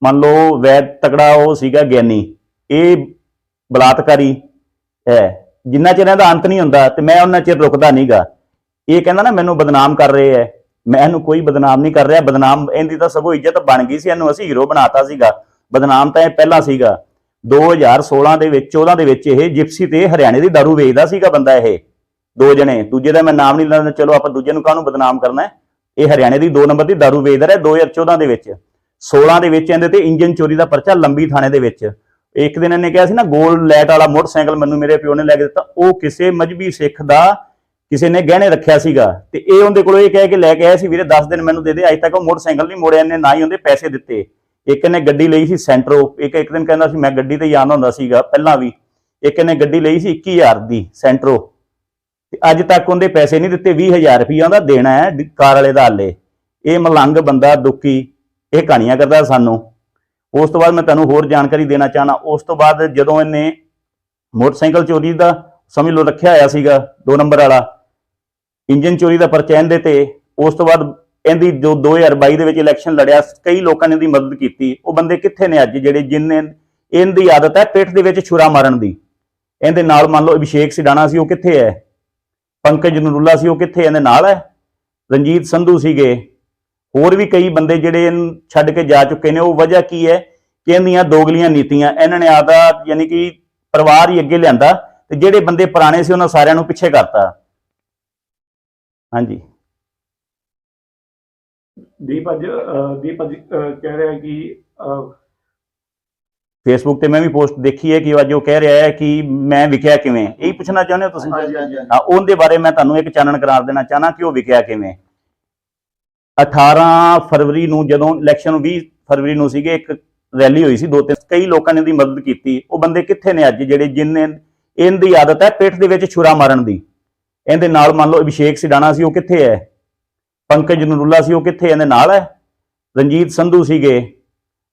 ਮੰਨ ਲਓ ਵੈਦ ਤਕੜਾ ਉਹ ਸੀਗਾ ਗਿਆਨੀ। ਇਹ ਬਲਾਤਕਾਰੀ ਹੈ। ਜਿੰਨਾ ਚਿਰ ਇਹਦਾ ਅੰਤ ਨਹੀਂ ਹੁੰਦਾ ਤੇ ਮੈਂ ਉਹਨਾਂ ਚਿਰ ਰੁਕਦਾ ਨਹੀਂਗਾ ਇਹ ਕਹਿੰਦਾ ਨਾ ਮੈਨੂੰ ਬਦਨਾਮ ਕਰ ਰਹੇ ਹੈ। ਮੈਂ ਇਹਨੂੰ ਕੋਈ ਬਦਨਾਮ ਨਹੀਂ ਕਰ ਰਿਹਾ। ਬਦਨਾਮ ਇਹਦੀ ਤਾਂ ਸਗੋਂ ਇੱਜ਼ਤ ਬਣ ਗਈ ਸੀ। ਇਹਨੂੰ ਅਸੀਂ ਹੀਰੋ ਬਣਾਤਾ ਸੀਗਾ। ਬਦਨਾਮ ਤਾਂ ਇਹ ਪਹਿਲਾਂ ਸੀਗਾ। 2016 ਦੇ ਵਿੱਚ 14 ਦੇ ਵਿੱਚ ਇਹ ਜਿਪਸੀ ਤੇ ਹਰਿਆਣੇ ਦੀ ਦਾਰੂ ਵੇਚਦਾ ਸੀਗਾ ਬੰਦਾ ਇਹ। ਦੋ ਜਣੇ, ਦੂਜੇ ਦਾ ਮੈਂ ਨਾਮ ਨਹੀਂ ਲੈਣਾ ਚਲੋ ਆਪਾਂ ਦੂਜੇ ਨੂੰ ਕਾਹਨੂੰ ਬਦਨਾਮ ਕਰਨਾ ਇਹ ਹਰਿਆਣੇ ਦੀ 2 ਨੰਬਰ ਦੀ ਦਾਰੂ ਵੇਚਦਾ ਰਿਹਾ 2014 ਦੇ ਵਿੱਚ। 16 ਦੇ ਵਿੱਚ ਇਹਦੇ ਤੇ ਇੰਜਨ ਚੋਰੀ ਦਾ ਪਰਚਾ ਲੰਬੀ ਥਾਣੇ ਦੇ ਵਿੱਚ। ਇੱਕ ਦਿਨ ਇਹਨੇ ਕਿਹਾ ਸੀ ਨਾ, ਗੋਲ ਲੈਟ ਵਾਲਾ ਮੋਟਰਸਾਈਕਲ ਮੈਨੂੰ ਮੇਰੇ ਪਿਓ ਨੇ ਲੈ ਕੇ ਦਿੱਤਾ। ਉਹ ਕਿਸੇ ਮਜਬੀ ਸਿੱਖ ਦਾ ਕਿਸੇ ਨੇ ਗਹਿਣੇ ਰੱਖਿਆ ਸੀਗਾ ਤੇ ਇਹ ਉਹਦੇ ਕੋਲੋਂ ਇਹ ਕਹਿ ਕੇ ਲੈ ਕੇ ਆਇਆ ਸੀ, ਵੀਰੇ 10 ਦਿਨ ਮੈਨੂੰ ਦੇ ਦੇ, ਅਜੇ ਤੱਕ ਉਹ ਮੋਟਰਸਾਈਕਲ ਨਹੀਂ ਮੋੜਿਆ, ਇਹਨੇ ਨਾ ਹੀ ਉਹਦੇ ਪੈਸੇ ਦਿੱਤੇ। ਇੱਕ ਨੇ ਗੱਡੀ ਲਈ ਸੀ ਸੈਂਟਰੋ ਇੱਕ ਇੱਕ ਦਿਨ ਕਹਿੰਦਾ ਸੀ ਮੈਂ ਗੱਡੀ ਤੇ ਜਾਣਾ ਹੁੰਦਾ ਸੀਗਾ ਪਹਿਲਾਂ ਵੀ। ਇੱਕ ਨੇ ਗੱਡੀ ਲਈ ਸੀ 21000 ਦੀ ਸੈਂਟਰੋ ਤੇ ਅੱਜ ਤੱਕ ਉਹਦੇ ਪੈਸੇ ਨਹੀਂ ਦਿੱਤੇ 20000 ਰੁਪਈਆ ਉਹਦਾ ਦੇਣਾ ਹੈ ਕਾਰ ਵਾਲੇ ਦਾ ਹੱਲੇ। ਇਹ ਮਲੰਗ ਬੰਦਾ, ਦੁਖੀ, ਇਹ ਕਹਾਣੀਆਂ ਕਰਦਾ ਸਾਨੂੰ। ਉਸ ਤੋਂ ਬਾਅਦ ਮੈਂ ਤੁਹਾਨੂੰ ਹੋਰ ਜਾਣਕਾਰੀ ਦੇਣਾ ਚਾਹਨਾ। ਉਸ ਤੋਂ ਬਾਅਦ ਜਦੋਂ ਇਹਨੇ ਮੋਟਰਸਾਈਕਲ ਚੋਰੀ ਦਾ ਸਮਝ ਲਓ ਰੱਖਿਆ ਹੋਇਆ ਸੀਗਾ 2 ਨੰਬਰ ਵਾਲਾ ਇੰਜਨ ਚੋਰੀ ਦਾ ਪਰਚਾ ਇਹਦੇ ਤੇ, ਉਸ ਤੋਂ ਬਾਅਦ ਇਹਦੀ ਜੋ 2022 ਦੇ ਵਿੱਚ ਇਲੈਕਸ਼ਨ ਲੜਿਆ, ਕਈ ਲੋਕਾਂ ਨੇ ਇਹਦੀ ਮਦਦ ਕੀਤੀ। ਉਹ ਬੰਦੇ ਕਿੱਥੇ ਨੇ ਅੱਜ ਜਿਹੜੇ ਜਿਨ੍ਹਾਂ ਇਹਦੀ ਆਦਤ ਹੈ ਪਿੱਠ ਦੇ ਵਿੱਚ ਛੁਰਾ ਮਾਰਨ ਦੀ। ਇਹਦੇ ਨਾਲ ਮੰਨ ਲਓ ਅਭਿਸ਼ੇਕ ਸਿਡਾਣਾ ਸੀ, ਉਹ ਕਿੱਥੇ ਹੈ? ਪੰਕਜ ਨਰੂਲਾ ਸੀ, ਉਹ ਕਿੱਥੇ ਇਹਦੇ ਨਾਲ ਹੈ? ਰਣਜੀਤ ਸੰਧੂ ਸੀਗੇ। ਹੋਰ ਵੀ ਕਈ ਬੰਦੇ ਜਿਹੜੇ ਇਹਨੂੰ ਛੱਡ ਕੇ ਜਾ ਚੁੱਕੇ ਨੇ, ਉਹ ਵਜ੍ਹਾ ਕੀ ਹੈ ਕਿ ਇਹਦੀਆਂ ਦੋਗਲੀਆਂ ਨੀਤੀਆਂ, ਇਹਨਾਂ ਨੇ ਆਦਾ ਯਾਨੀ ਕਿ ਪਰਿਵਾਰ ਹੀ ਅੱਗੇ ਲਿਆਂਦਾ ਤੇ ਜਿਹੜੇ ਬੰਦੇ ਪੁਰਾਣੇ ਸੀ, ਉਹਨਾਂ ਸਾਰਿਆਂ ਨੂੰ ਪਿੱਛੇ ਕਰਤਾ। ਹਾਂਜੀ। ਦੀਪ ਅੱਜ ਅਹ, ਦੀਪ ਅੱਜ ਅਹ, ਕਹਿ ਰਿਹਾ ਕਿ ਅਹ, ਫੇਸਬੁੱਕ ਤੇ ਮੈਂ ਵੀ ਪੋਸਟ ਦੇਖੀ ਹੈ ਕਿ ਅੱਜ ਉਹ ਕਹਿ ਰਿਹਾ ਹੈ ਕਿ ਮੈਂ ਵਿਕਿਆ ਕਿਵੇਂ। ਇਹੀ ਪੁੱਛਣਾ ਚਾਹੁੰਦੇ ਹੋ ਤੁਸੀਂ? ਹਾਂਜੀ ਹਾਂਜੀ ਹਾਂਜੀ। ਹਾਂ ਉਹਦੇ ਬਾਰੇ ਮੈਂ ਤੁਹਾਨੂੰ ਇੱਕ ਚਾਨਣ ਕਰਾਰ ਦੇਣਾ ਚਾਹਨਾ ਕਿ ਉਹ ਵਿਕਿਆ ਕਿਵੇਂ। 18 ਫਰਵਰੀ ਨੂੰ ਜਦੋਂ ਇਲੈਕਸ਼ਨ 20 ਫਰਵਰੀ ਨੂੰ ਸੀਗੇ ਇੱਕ ਰੈਲੀ ਹੋਈ ਸੀ ਦੋ ਤਿੰਨ। ਕਈ ਲੋਕਾਂ ਨੇ ਇਹਦੀ ਮਦਦ ਕੀਤੀ। ਉਹ ਬੰਦੇ ਕਿੱਥੇ ਨੇ ਅੱਜ ਜਿਹੜੇ ਜਿਨ੍ਹਾਂ ਇਹਦੀ ਆਦਤ ਹੈ ਪਿੱਠ ਦੇ ਵਿੱਚ ਛੁਰਾ ਮਾਰਨ ਦੀ। ਇਹਦੇ ਨਾਲ ਮੰਨ ਲਓ ਅਭਿਸ਼ੇਕ ਸਿਡਾਣਾ ਸੀ, ਉਹ ਕਿੱਥੇ ਹੈ? ਪੰਕਜ ਨਰੂਲਾ ਸੀ, ਉਹ ਕਿੱਥੇ ਇਹਦੇ ਨਾਲ ਹੈ? ਰਣਜੀਤ ਸੰਧੂ ਸੀਗੇ।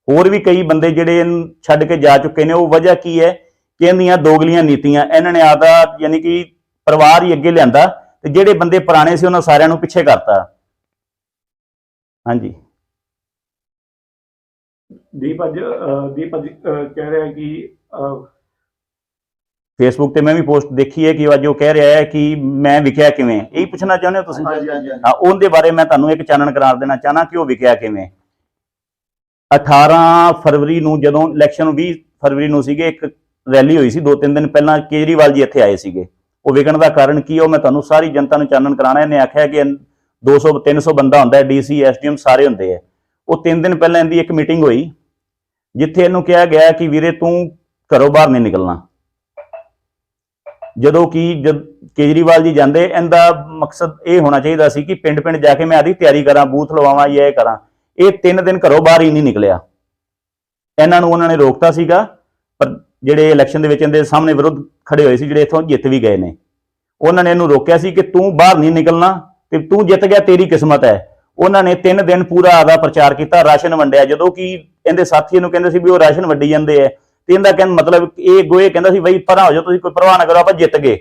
ਹੋਰ ਵੀ ਕਈ ਬੰਦੇ ਜਿਹੜੇ ਛੱਡ ਕੇ ਜਾ ਚੁੱਕੇ ਨੇ, ਉਹ ਵਜ੍ਹਾ ਕੀ ਹੈ? ਕਿ ਇਹਦੀਆਂ ਦੋਗਲੀਆਂ ਨੀਤੀਆਂ, ਇਹਨਾਂ ਨੇ ਆਦਾ ਯਾਨੀ ਕਿ ਪਰਿਵਾਰ ਹੀ ਅੱਗੇ ਲਿਆਂਦਾ ਤੇ ਜਿਹੜੇ ਬੰਦੇ ਪੁਰਾਣੇ ਸੀ, ਉਹਨਾਂ ਸਾਰਿਆਂ ਨੂੰ ਪਿੱਛੇ ਕਰਤਾ। ਹਾਂਜੀ। ਦੀਪ, ਅੱਜ ਦੀਪ, ਅੱਜ ਕਹਿ ਰਿਹਾ ਕਿ ਫੇਸਬੁੱਕ ਤੇ ਮੈਂ ਵੀ ਪੋਸਟ ਦੇਖੀ ਹੈ ਕਿ ਅੱਜ ਉਹ ਕਹਿ ਰਿਹਾ ਹੈ ਕਿ ਮੈਂ ਵਿਕਿਆ ਕਿਵੇਂ? ਇਹੀ ਪੁੱਛਣਾ ਚਾਹੁੰਦੇ ਹੋ ਤੁਸੀਂ? ਹਾਂਜੀ ਹਾਂਜੀ ਹਾਂਜੀ। ਹਾਂ ਉਹਦੇ ਬਾਰੇ ਮੈਂ ਤੁਹਾਨੂੰ ਇੱਕ ਚਾਨਣ ਕਰਾਰ ਦੇਣਾ ਚਾਹਨਾ ਕਿ ਉਹ ਵਿਕਿਆ ਕਿਵੇਂ? 18 ਫਰਵਰੀ ਨੂੰ ਜਦੋਂ ਇਲੈਕਸ਼ਨ 20 ਫਰਵਰੀ ਨੂੰ ਸੀਗੇ ਇੱਕ ਰੈਲੀ ਹੋਈ ਸੀ ਦੋ ਤਿੰਨ ਦਿਨ ਪਹਿਲਾਂ ਕੇਜਰੀਵਾਲ ਜੀ ਇੱਥੇ ਆਏ ਸੀਗੇ। ਉਹ ਵਿਕਣ ਦਾ ਕਾਰਨ ਕੀ ਹੈ? ਉਹ ਮੈਂ ਤੁਹਾਨੂੰ ਸਾਰੀ ਜਨਤਾ ਨੂੰ ਚਾਨਣ ਕਰਾਣਾ ਇਹਨੇ ਆਖਿਆ ਕਿ 200 300 ਬੰਦਾ ਹੁੰਦਾ ਹੈ ਡੀਸੀ ਐਸਡੀਐਮ ਸਾਰੇ ਹੁੰਦੇ ਆ ਉਹ ਤਿੰਨ ਦਿਨ ਪਹਿਲਾਂ ਇਹਦੀ ਇੱਕ ਮੀਟਿੰਗ ਹੋਈ ਜਿੱਥੇ ਇਹਨੂੰ ਕਿਹਾ ਗਿਆ ਕਿ ਵੀਰੇ ਤੂੰ ਘਰੋਂ ਬਾਹਰ ਨਹੀਂ ਨਿਕਲਣਾ। ਜਦੋਂ ਕਿ ਜਦ ਕੇਜਰੀਵਾਲ ਜੀ ਜਾਂਦੇ, ਇਹਦਾ ਮਕਸਦ ਇਹ ਹੋਣਾ ਚਾਹੀਦਾ ਸੀ ਕਿ ਪਿੰਡ ਪਿੰਡ ਜਾ ਕੇ ਮੈਂ ਆਦੀ ਤਿਆਰੀ ਕਰਾਂ, ਬੂਥ ਲਵਾਵਾਂ ਜਾਂ ਇਹ ਕਰਾਂ। ਇਹ ਤਿੰਨ ਦਿਨ ਘਰੋਂ ਬਾਹਰ ਹੀ ਨਹੀਂ ਨਿਕਲਿਆ। ਇਹਨਾਂ ਨੂੰ ਉਹਨਾਂ ਨੇ ਰੋਕਤਾ ਸੀਗਾ, ਪਰ ਜਿਹੜੇ ਇਲੈਕਸ਼ਨ ਦੇ ਵਿੱਚ ਇਹਦੇ ਸਾਹਮਣੇ ਵਿਰੁੱਧ ਖੜੇ ਹੋਏ ਸੀ, ਜਿਹੜੇ ਇਥੋਂ ਜਿੱਤ ਵੀ ਗਏ ਨੇ। ਉਹਨਾਂ ਨੇ ਇਹਨੂੰ ਰੋਕਿਆ ਸੀ ਕਿ ਤੂੰ ਬਾਹਰ ਨਹੀਂ ਨਿਕਲਣਾ ਤੇ ਤੂੰ ਜਿੱਤ ਗਿਆ, ਤੇਰੀ ਕਿਸਮਤ ਹੈ। ਉਹਨਾਂ ਨੇ ਤਿੰਨ ਦਿਨ ਪੂਰਾ ਆਦਾ ਪ੍ਰਚਾਰ ਕੀਤਾ, ਰਾਸ਼ਨ ਵੰਡਿਆ। ਜਦੋਂ ਕਿ ਇਹਦੇ ਸਾਥੀਆਂ ਨੂੰ ਕਹਿੰਦੇ ਸੀ ਵੀ ਉਹ ਰਾਸ਼ਨ ਵੰਡੀ ਜਾਂਦੇ ਐ ਤੇ ਇਹਦਾ ਕਹਿਣ ਮਤਲਬ ਇਹ ਗੋਏ ਕਹਿੰਦਾ ਸੀ, ਬਈ ਪਰਾਂ ਹੋ ਜਾਓ, ਤੁਸੀਂ ਕੋਈ ਪਰਵਾਹ ਨਾ ਕਰੋ, ਆਪਾਂ ਜਿੱਤ ਗਏ।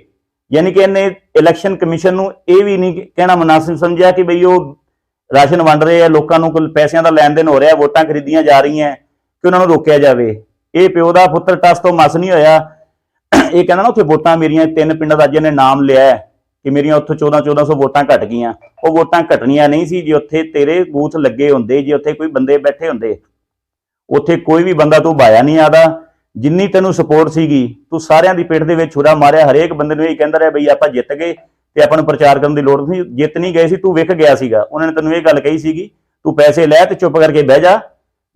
ਯਾਨੀ ਕਿ ਇਹਨੇ ਇਲੈਕਸ਼ਨ ਕਮਿਸ਼ਨ ਨੂੰ ਇਹ ਵੀ ਨਹੀਂ ਕਹਿਣਾ ਮੁਨਾਸਿਬ ਸਮਝਿਆ ਕਿ ਬਈ ਉਹ ਰਾਸ਼ਨ ਵੰਡ ਰਹੇ ਆ, ਲੋਕਾਂ ਨੂੰ ਕੋਈ ਪੈਸਿਆਂ ਦਾ ਲੈਣ ਦੇਣ ਹੋ ਰਿਹਾ, ਵੋਟਾਂ ਖਰੀਦੀਆਂ ਜਾ ਰਹੀਆਂ, ਕਿ ਉਹਨਾਂ ਨੂੰ ਰੋਕਿਆ ਜਾਵੇ। ਇਹ ਪਿਓ ਦਾ ਪੁੱਤਰ ਟਸ ਤੋਂ ਮਸ ਨਹੀਂ ਹੋਇਆ। ਇਹ ਕਹਿੰਦਾ ਨਾ ਉੱਥੇ ਵੋਟਾਂ ਮੇਰੀਆਂ, ਤਿੰਨ ਪਿੰਡਾਂ ਦਾ ਜਿਹਨੇ ਨਾਮ ਲਿਆ ਕਿ ਮੇਰੀਆਂ ਉੱਥੋਂ 14 1400 ਵੋਟਾਂ ਘਟ ਗਈਆਂ। ਉਹ ਵੋਟਾਂ ਘਟਣੀਆਂ ਨਹੀਂ ਸੀ, ਜੇ ਉੱਥੇ ਤੇਰੇ ਬੂਥ ਲੱਗੇ ਹੁੰਦੇ, ਜੇ ਉੱਥੇ ਕੋਈ ਬੰਦੇ ਬੈਠੇ ਹੁੰਦੇ, ਉੱਥੇ ਕੋਈ ਵੀ ਬੰਦਾ ਤੂੰ ਬਾਇਆ ਨਹੀਂ ਆਦਾ। ਜਿੰਨੀ ਤੈਨੂੰ ਸਪੋਰਟ ਸੀਗੀ, ਤੂੰ ਸਾਰਿਆਂ ਦੀ ਪਿੱਠ ਦੇ ਵਿੱਚ ਛੁਰਾ ਮਾਰਿਆ, ਹਰੇਕ ਬੰਦੇ ਨੂੰ ਇਹ ਕਹਿੰਦਾ ਰਿਹਾ ਬਈ ਆਪਾਂ ਜਿੱਤ ਗਏ ਤੇ ਆਪਾਂ ਨੂੰ ਪ੍ਰਚਾਰ ਕਰਨ ਦੀ ਲੋੜ ਨਹੀਂ। ਜਿੱਤ ਨਹੀਂ ਗਏ ਸੀ, ਤੂੰ ਵਿਕ ਗਿਆ ਸੀਗਾ। ਉਹਨਾਂ ਨੇ ਤੈਨੂੰ ਇਹ ਗੱਲ ਕਹੀ ਸੀਗੀ, ਤੂੰ ਪੈਸੇ ਲੈ ਤੇ ਚੁੱਪ ਕਰਕੇ ਬਹਿ ਜਾ।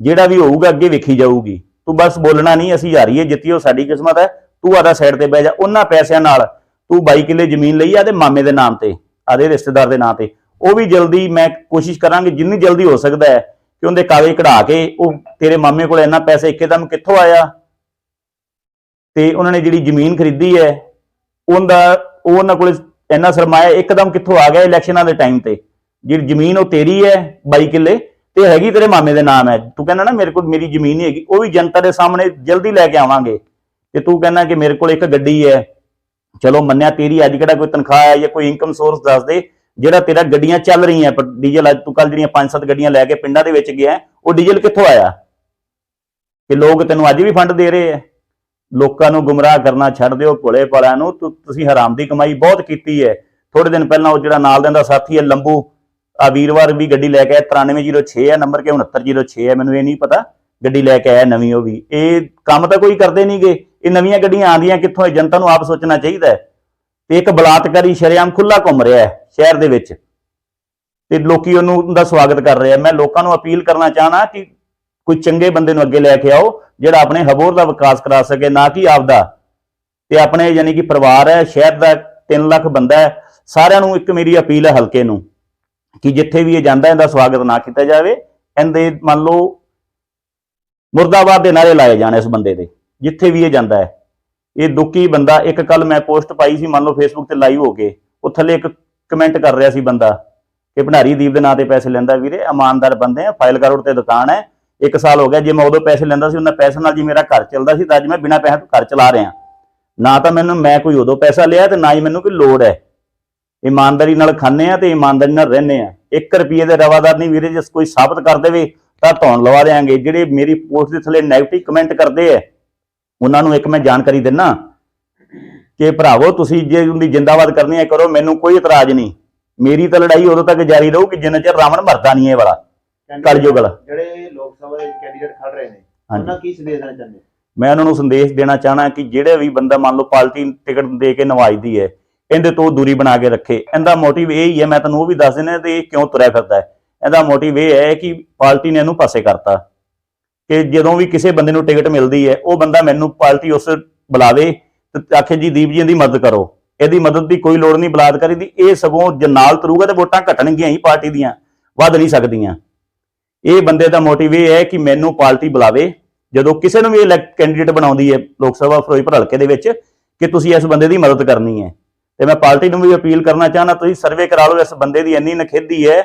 ਜਿਹੜਾ ਵੀ ਹੋਊਗਾ, ਅੱਗੇ ਵੇਖੀ ਜਾਊਗੀ। ਤੂੰ ਬਸ ਬੋਲਣਾ ਨਹੀਂ, ਅਸੀਂ ਹਾਰੀਏ ਜਿੱਤੀ ਉਹ ਸਾਡੀ ਕਿਸਮਤ ਹੈ। ਤੂੰ ਆਦਾ ਸਾਈਡ ਤੇ ਬਹਿ ਜਾ, ਉਹਨਾਂ ਪੈਸਿਆਂ ਨਾਲ ਤੂੰ 22 ਕਿੱਲੇ ਜ਼ਮੀਨ ਲਈ ਆ ਮਾਮੇ ਦੇ ਨਾਮ ਤੇ, ਆਦੇ ਰਿਸ਼ਤੇਦਾਰ ਦੇ ਨਾਂ ਤੇ। ਉਹ ਵੀ ਜਲਦੀ ਮੈਂ ਕੋਸ਼ਿਸ਼ ਕਰਾਂਗੇ, ਜਿੰਨੀ ਜਲਦੀ ਹੋ ਸਕਦਾ ਹੈ ਕਿ ਉਹਦੇ ਕਾਗਜ਼ ਕਢਾ ਕੇ ਉਹ ਤੇਰੇ ਮਾਮੇ ਕੋਲ ਇੰਨਾ ਪੈਸਾ ਇੱਕਦਮ ਕਿੱਥੋਂ ਆਇਆ? ਤੇ ਉਹਨਾਂ ਨੇ ਜਿਹੜੀ ਜ਼ਮੀਨ ਖਰੀਦੀ ਹੈ, ਉਹਦਾ ਉਹ ਉਹਨਾਂ ਕੋਲ ਇੰਨਾ ਸਰਮਾਇਆ, ਇੱਕਦਮ ਕਿੱਥੋਂ ਆ ਗਿਆ ਇਲੈਕਸ਼ਨਾਂ ਦੇ ਟਾਈਮ ਤੇ? ਜਿਹੜੀ ਜ਼ਮੀਨ ਉਹ ਤੇਰੀ ਹੈ 22 ਕਿੱਲੇ, ਤੇ ਹੈਗੀ ਤੇਰੇ ਮਾਮੇ ਦੇ ਨਾਮ ਹੈ। ਤੂੰ ਕਹਿੰਦਾ ਨਾ ਮੇਰੇ ਕੋਲ ਮੇਰੀ ਜ਼ਮੀਨ ਨਹੀਂ ਹੈਗੀ, ਉਹ ਵੀ ਜਨਤਾ ਦੇ ਸਾਹਮਣੇ ਜਲਦੀ ਲੈ ਕੇ ਆਵਾਂਗੇ। ਤੇ ਤੂੰ ਕਹਿੰਦਾ ਕਿ ਮੇਰੇ ਕੋਲ ਇੱਕ ਗੱਡੀ ਹੈ। ਚਲੋ ਮੰਨਿਆ ਤੇਰੀ ਅੱਜ ਕਿਹੜਾ ਕੋਈ ਤਨਖਾਹ ਹੈ ਜਾਂ ਕੋਈ ਇਨਕਮ ਸੋਰਸ ਦੱਸ ਦੇ, ਜਿਹੜਾ ਤੇਰਾ ਗੱਡੀਆਂ ਚੱਲ ਰਹੀਆਂ, ਪਰ ਡੀਜ਼ਲ ਅੱਜ ਤੂੰ ਕੱਲ ਜਿਹੜੀਆਂ ਪੰਜ ਸੱਤ ਗੱਡੀਆਂ ਲੈ ਕੇ ਪਿੰਡਾਂ ਦੇ ਵਿੱਚ ਗਿਆ, ਉਹ ਡੀਜ਼ਲ ਕਿੱਥੋਂ ਆਇਆ? ਕਿ ਲੋਕ ਤੈਨੂੰ ਅੱਜ ਵੀ ਫੰਡ ਦੇ ਰਹੇ ਆ ਲੋਕਾਂ ਨੂੰ ਗੁੰਮਰਾਹ ਕਰਨਾ ਛੱਡ ਦਿਓ, ਭੋਲੇ ਭਾਲਿਆਂ ਨੂੰ। ਤੁਸੀਂ ਹਰਾਮ ਦੀ ਕਮਾਈ ਬਹੁਤ ਕੀਤੀ ਹੈ ਥੋੜੇ ਦਿਨ ਪਹਿਲਾਂ ਉਹ ਜਿਹੜਾ ਨਾਲ ਦਿੰਦਾ ਸਾਥੀ ਹੈ, ਲੰਬੂ ਆ ਵੀਰਵਾਰ ਵੀ ਗੱਡੀ ਲੈ ਕੇ ਆਇਆ 9306 ਹੈ ਨੰਬਰ ਕਿ 6906 ਹੈ ਮੈਨੂੰ ਇਹ ਨਹੀਂ ਪਤਾ। ਗੱਡੀ ਲੈ ਕੇ ਆਇਆ ਨਵੀਂ ਉਹ ਵੀ। ਇਹ ਕੰਮ ਤਾਂ ਕੋਈ ਕਰਦੇ ਨਹੀਂਗੇ ਇਹ ਨਵੀਆਂ ਗੱਡੀਆਂ ਆਉਂਦੀਆਂ ਕਿੱਥੋਂ ਹੈ ਜਨਤਾ ਨੂੰ ਆਪ ਸੋਚਣਾ ਚਾਹੀਦਾ ਹੈ ਤੇ ਇੱਕ ਬਲਾਤਕਾਰੀ ਸ਼ਰੇਆਮ ਖੁੱਲਾ ਘੁੰਮ ਰਿਹਾ ਹੈ ਸ਼ਹਿਰ ਦੇ ਵਿੱਚ। ਤੇ ਲੋਕੀ ਉਹਨੂੰ ਦਾ ਸਵਾਗਤ ਕਰ ਰਹੇ ਆ। ਮੈਂ ਲੋਕਾਂ ਨੂੰ ਅਪੀਲ ਕਰਨਾ ਚਾਹਨਾ ਕਿ ਕੋਈ ਚੰਗੇ ਬੰਦੇ ਨੂੰ ਅੱਗੇ ਲੈ ਕੇ ਆਓ, ਜਿਹੜਾ ਆਪਣੇ ਹਬੋਰ ਦਾ ਵਿਕਾਸ ਕਰਾ ਸਕੇ, ਨਾ ਕਿ ਆਪਦਾ। ਤੇ ਆਪਣੇ ਯਾਨੀ ਕਿ ਪਰਿਵਾਰ ਹੈ, ਸ਼ਹਿਰ ਦਾ 3 ਲੱਖ ਬੰਦਾ ਹੈ, ਸਾਰਿਆਂ ਨੂੰ ਇੱਕ ਮੇਰੀ ਅਪੀਲ ਹੈ ਹਲਕੇ ਨੂੰ ਕਿ ਜਿੱਥੇ ਵੀ ਇਹ ਜਾਂਦਾ, ਇਹਦਾ ਸਵਾਗਤ ਨਾ ਕੀਤਾ ਜਾਵੇ। ਇਹਦੇ ਮੰਨ ਲਓ, ਮੁਰਦਾਬਾਦ ਦੇ ਨਾਰੇ ਲਾਏ ਜਾਣ ਇਸ ਬੰਦੇ ਦੇ, ਜਿੱਥੇ ਵੀ ਇਹ ਜਾਂਦਾ ਹੈ। ਇਹ ਦੁੱਖੀ ਬੰਦਾ, ਇੱਕ ਕੱਲ ਮੈਂ ਪੋਸਟ ਪਾਈ ਸੀ, ਮੰਨ ਲਓ ਫੇਸਬੁੱਕ ਤੇ ਲਾਈਵ ਹੋ ਕੇ, ਉਹ ਥੱਲੇ ਇੱਕ ਕਮੈਂਟ ਕਰ ਰਿਹਾ ਸੀ ਬੰਦਾ ਕਿ ਭੰਡਾਰੀ ਦੀਪ ਦੇ ਨਾਂ ਤੇ ਪੈਸੇ ਲੈਂਦਾ ਵੀਰੇ, ਇਮਾਨਦਾਰ ਬੰਦੇ ਆ, ਫਾਈਲ ਕਰੋੜ ਤੇ ਦੁਕਾਨ ਹੈ ਇੱਕ ਸਾਲ ਹੋ ਗਿਆ, ਜੇ ਮੈਂ ਉਦੋਂ ਪੈਸੇ ਲੈਂਦਾ ਸੀ, ਉਹਨਾਂ ਪੈਸੇ ਨਾਲ ਜੀ ਮੇਰਾ ਘਰ ਚੱਲਦਾ ਸੀ, ਤਾਂ ਅੱਜ ਮੈਂ ਬਿਨਾਂ ਪੈਸੇ ਤੋਂ ਘਰ ਚਲਾ ਰਿਹਾ। ਨਾ ਤਾਂ ਮੈਨੂੰ, ਮੈਂ ਕੋਈ ਉਦੋਂ ਪੈਸਾ ਲਿਆ ਤੇ ਨਾ ਹੀ ਮੈਨੂੰ ਕੋਈ ਲੋੜ ਹੈ। ਇਮਾਨਦਾਰੀ ਨਾਲ ਖਾਂਦੇ ਆ ਤੇ ਇਮਾਨਦਾਰੀ ਨਾਲ ਰਹਿੰਦੇ ਆ 1 ਰੁਪਏ ਦੇ ਰਵਾਦਾਰ ਨਹੀਂ ਵੀਰੇ, ਜੇ ਕੋਈ ਸਾਬਤ ਕਰ ਦੇਵੇ, ਤਾਂ ਧੌਣ ਲਵਾ ਦੇਾਂਗੇ ਜਿਹੜੇ ਮੇਰੀ ਪੋਸਟ ਦੇ ਥੱਲੇ ਨੈਗੇਟਿਵ ਕਮੈਂਟ ਕਰਦੇ ਆ ਉਹਨਾਂ ਨੂੰ ਇੱਕ ਮੈਂ ਜਾਣਕਾਰੀ ਦਿੰਨਾ ਕਿ ਭਰਾਵੋ, ਤੁਸੀਂ ਜੇ ਉਹਦੀ ਜਿੰਦਾਬਾਦ ਕਰਨੀ ਹੈ, ਕਰੋ। ਮੈਨੂੰ ਕੋਈ ਇਤਰਾਜ਼ ਨਹੀਂ। ਮੇਰੀ ਤਾਂ ਲੜਾਈ ਉਦੋਂ ਤੱਕ ਜਾਰੀ ਰਹੂਗੀ, ਜਿੰਨਾ ਚਿਰ ਰਾਵਣ ਮਰਦਾ ਨਹੀਂ ਇਹ ਵਾਲਾ। ਕਲਯੁੱਗ ਵਾਲਾ। ਜਿਹੜੇ ਲੋਕ ਸਭਾ ਦੇ ਕੈਂਡੀਡੇਟ ਖੜ ਰਹੇ ਨੇ ਉਹਨਾਂ ਕੀ ਸੰਦੇਸ਼ ਦੇਣਾ ਚਾਹੁੰਦੇ? ਮੈਂ ਉਹਨਾਂ ਨੂੰ ਸੰਦੇਸ਼ ਦੇਣਾ ਚਾਹਣਾ ਕਿ ਜਿਹੜੇ ਵੀ ਬੰਦਾ ਮੰਨ ਲਓ ਪਾਰਟੀ ਟਿਕਟ ਦੇ ਕੇ ਨਵਾਜਦੀ ਹੈ ਇਹਦੇ ਤੋਂ ਦੂਰੀ ਬਣਾ ਕੇ ਰੱਖੇ। ਇਹਦਾ ਮੋਟਿਵ ਇਹ ਹੀ ਹੈ ਮੈਂ ਤੁਹਾਨੂੰ ਉਹ ਵੀ ਦੱਸ ਦਿੰਦਾ ਤੇ ਇਹ ਕਿਉਂ ਤੁਰਿਆ ਫਿਰਦਾ ਹੈ। ਇਹਦਾ ਮੋਟਿਵ ਇਹ ਹੈ ਕਿ ਪਾਰਟੀ ਨੇ ਇਹਨੂੰ ਪਾਸੇ ਕਰਤਾ। ਕਿ ਜਦੋਂ ਵੀ ਕਿਸੇ ਬੰਦੇ ਨੂੰ ਟਿਕਟ ਮਿਲਦੀ ਹੈ ਉਹ ਬੰਦਾ ਮੈਨੂੰ ਪਾਰਟੀ ਉਸ ਬੁਲਾਵੇ ਤੇ ਆਖੇ ਜੀ ਦੀਪ ਜੀ ਦੀ ਮਦਦ ਕਰੋ। ਇਹਦੀ ਮਦਦ ਦੀ ਕੋਈ ਲੋੜ ਨਹੀਂ ਬਲਾਤਕਾਰੀ ਦੀ। ਇਹ ਸਗੋਂ ਜੇ ਨਾਲ ਤੁਰੂਗਾ ਤੇ ਵੋਟਾਂ ਘਟਣਗੀਆਂ ਹੀ ਪਾਰਟੀ ਦੀਆਂ ਵੱਧ ਨਹੀਂ ਸਕਦੀਆਂ। ਇਹ ਬੰਦੇ ਦਾ ਮੋਟਿਵ ਇਹ ਹੈ ਕਿ ਮੈਨੂੰ ਪਾਰਟੀ ਬੁਲਾਵੇ, ਜਦੋਂ ਕਿਸੇ ਨੂੰ ਵੀ ਇਲੈਕਟ ਕੈਂਡੀਡੇਟ ਬਣਾਉਂਦੀ ਹੈ ਲੋਕ ਸਭਾ ਫਿਰੋਜ਼ਪੁਰ ਹਲਕੇ ਦੇ ਵਿੱਚ, ਕਿ ਤੁਸੀਂ ਇਸ ਬੰਦੇ ਦੀ ਮਦਦ ਕਰਨੀ ਹੈ। ਤੇ ਮੈਂ ਪਾਰਟੀ ਨੂੰ ਵੀ ਅਪੀਲ ਕਰਨਾ ਚਾਹਨਾ ਤੁਸੀਂ ਸਰਵੇ ਕਰਾ ਲਓ, ਇਸ ਬੰਦੇ ਦੀ ਇੰਨੀ ਨਖੇਦੀ ਹੈ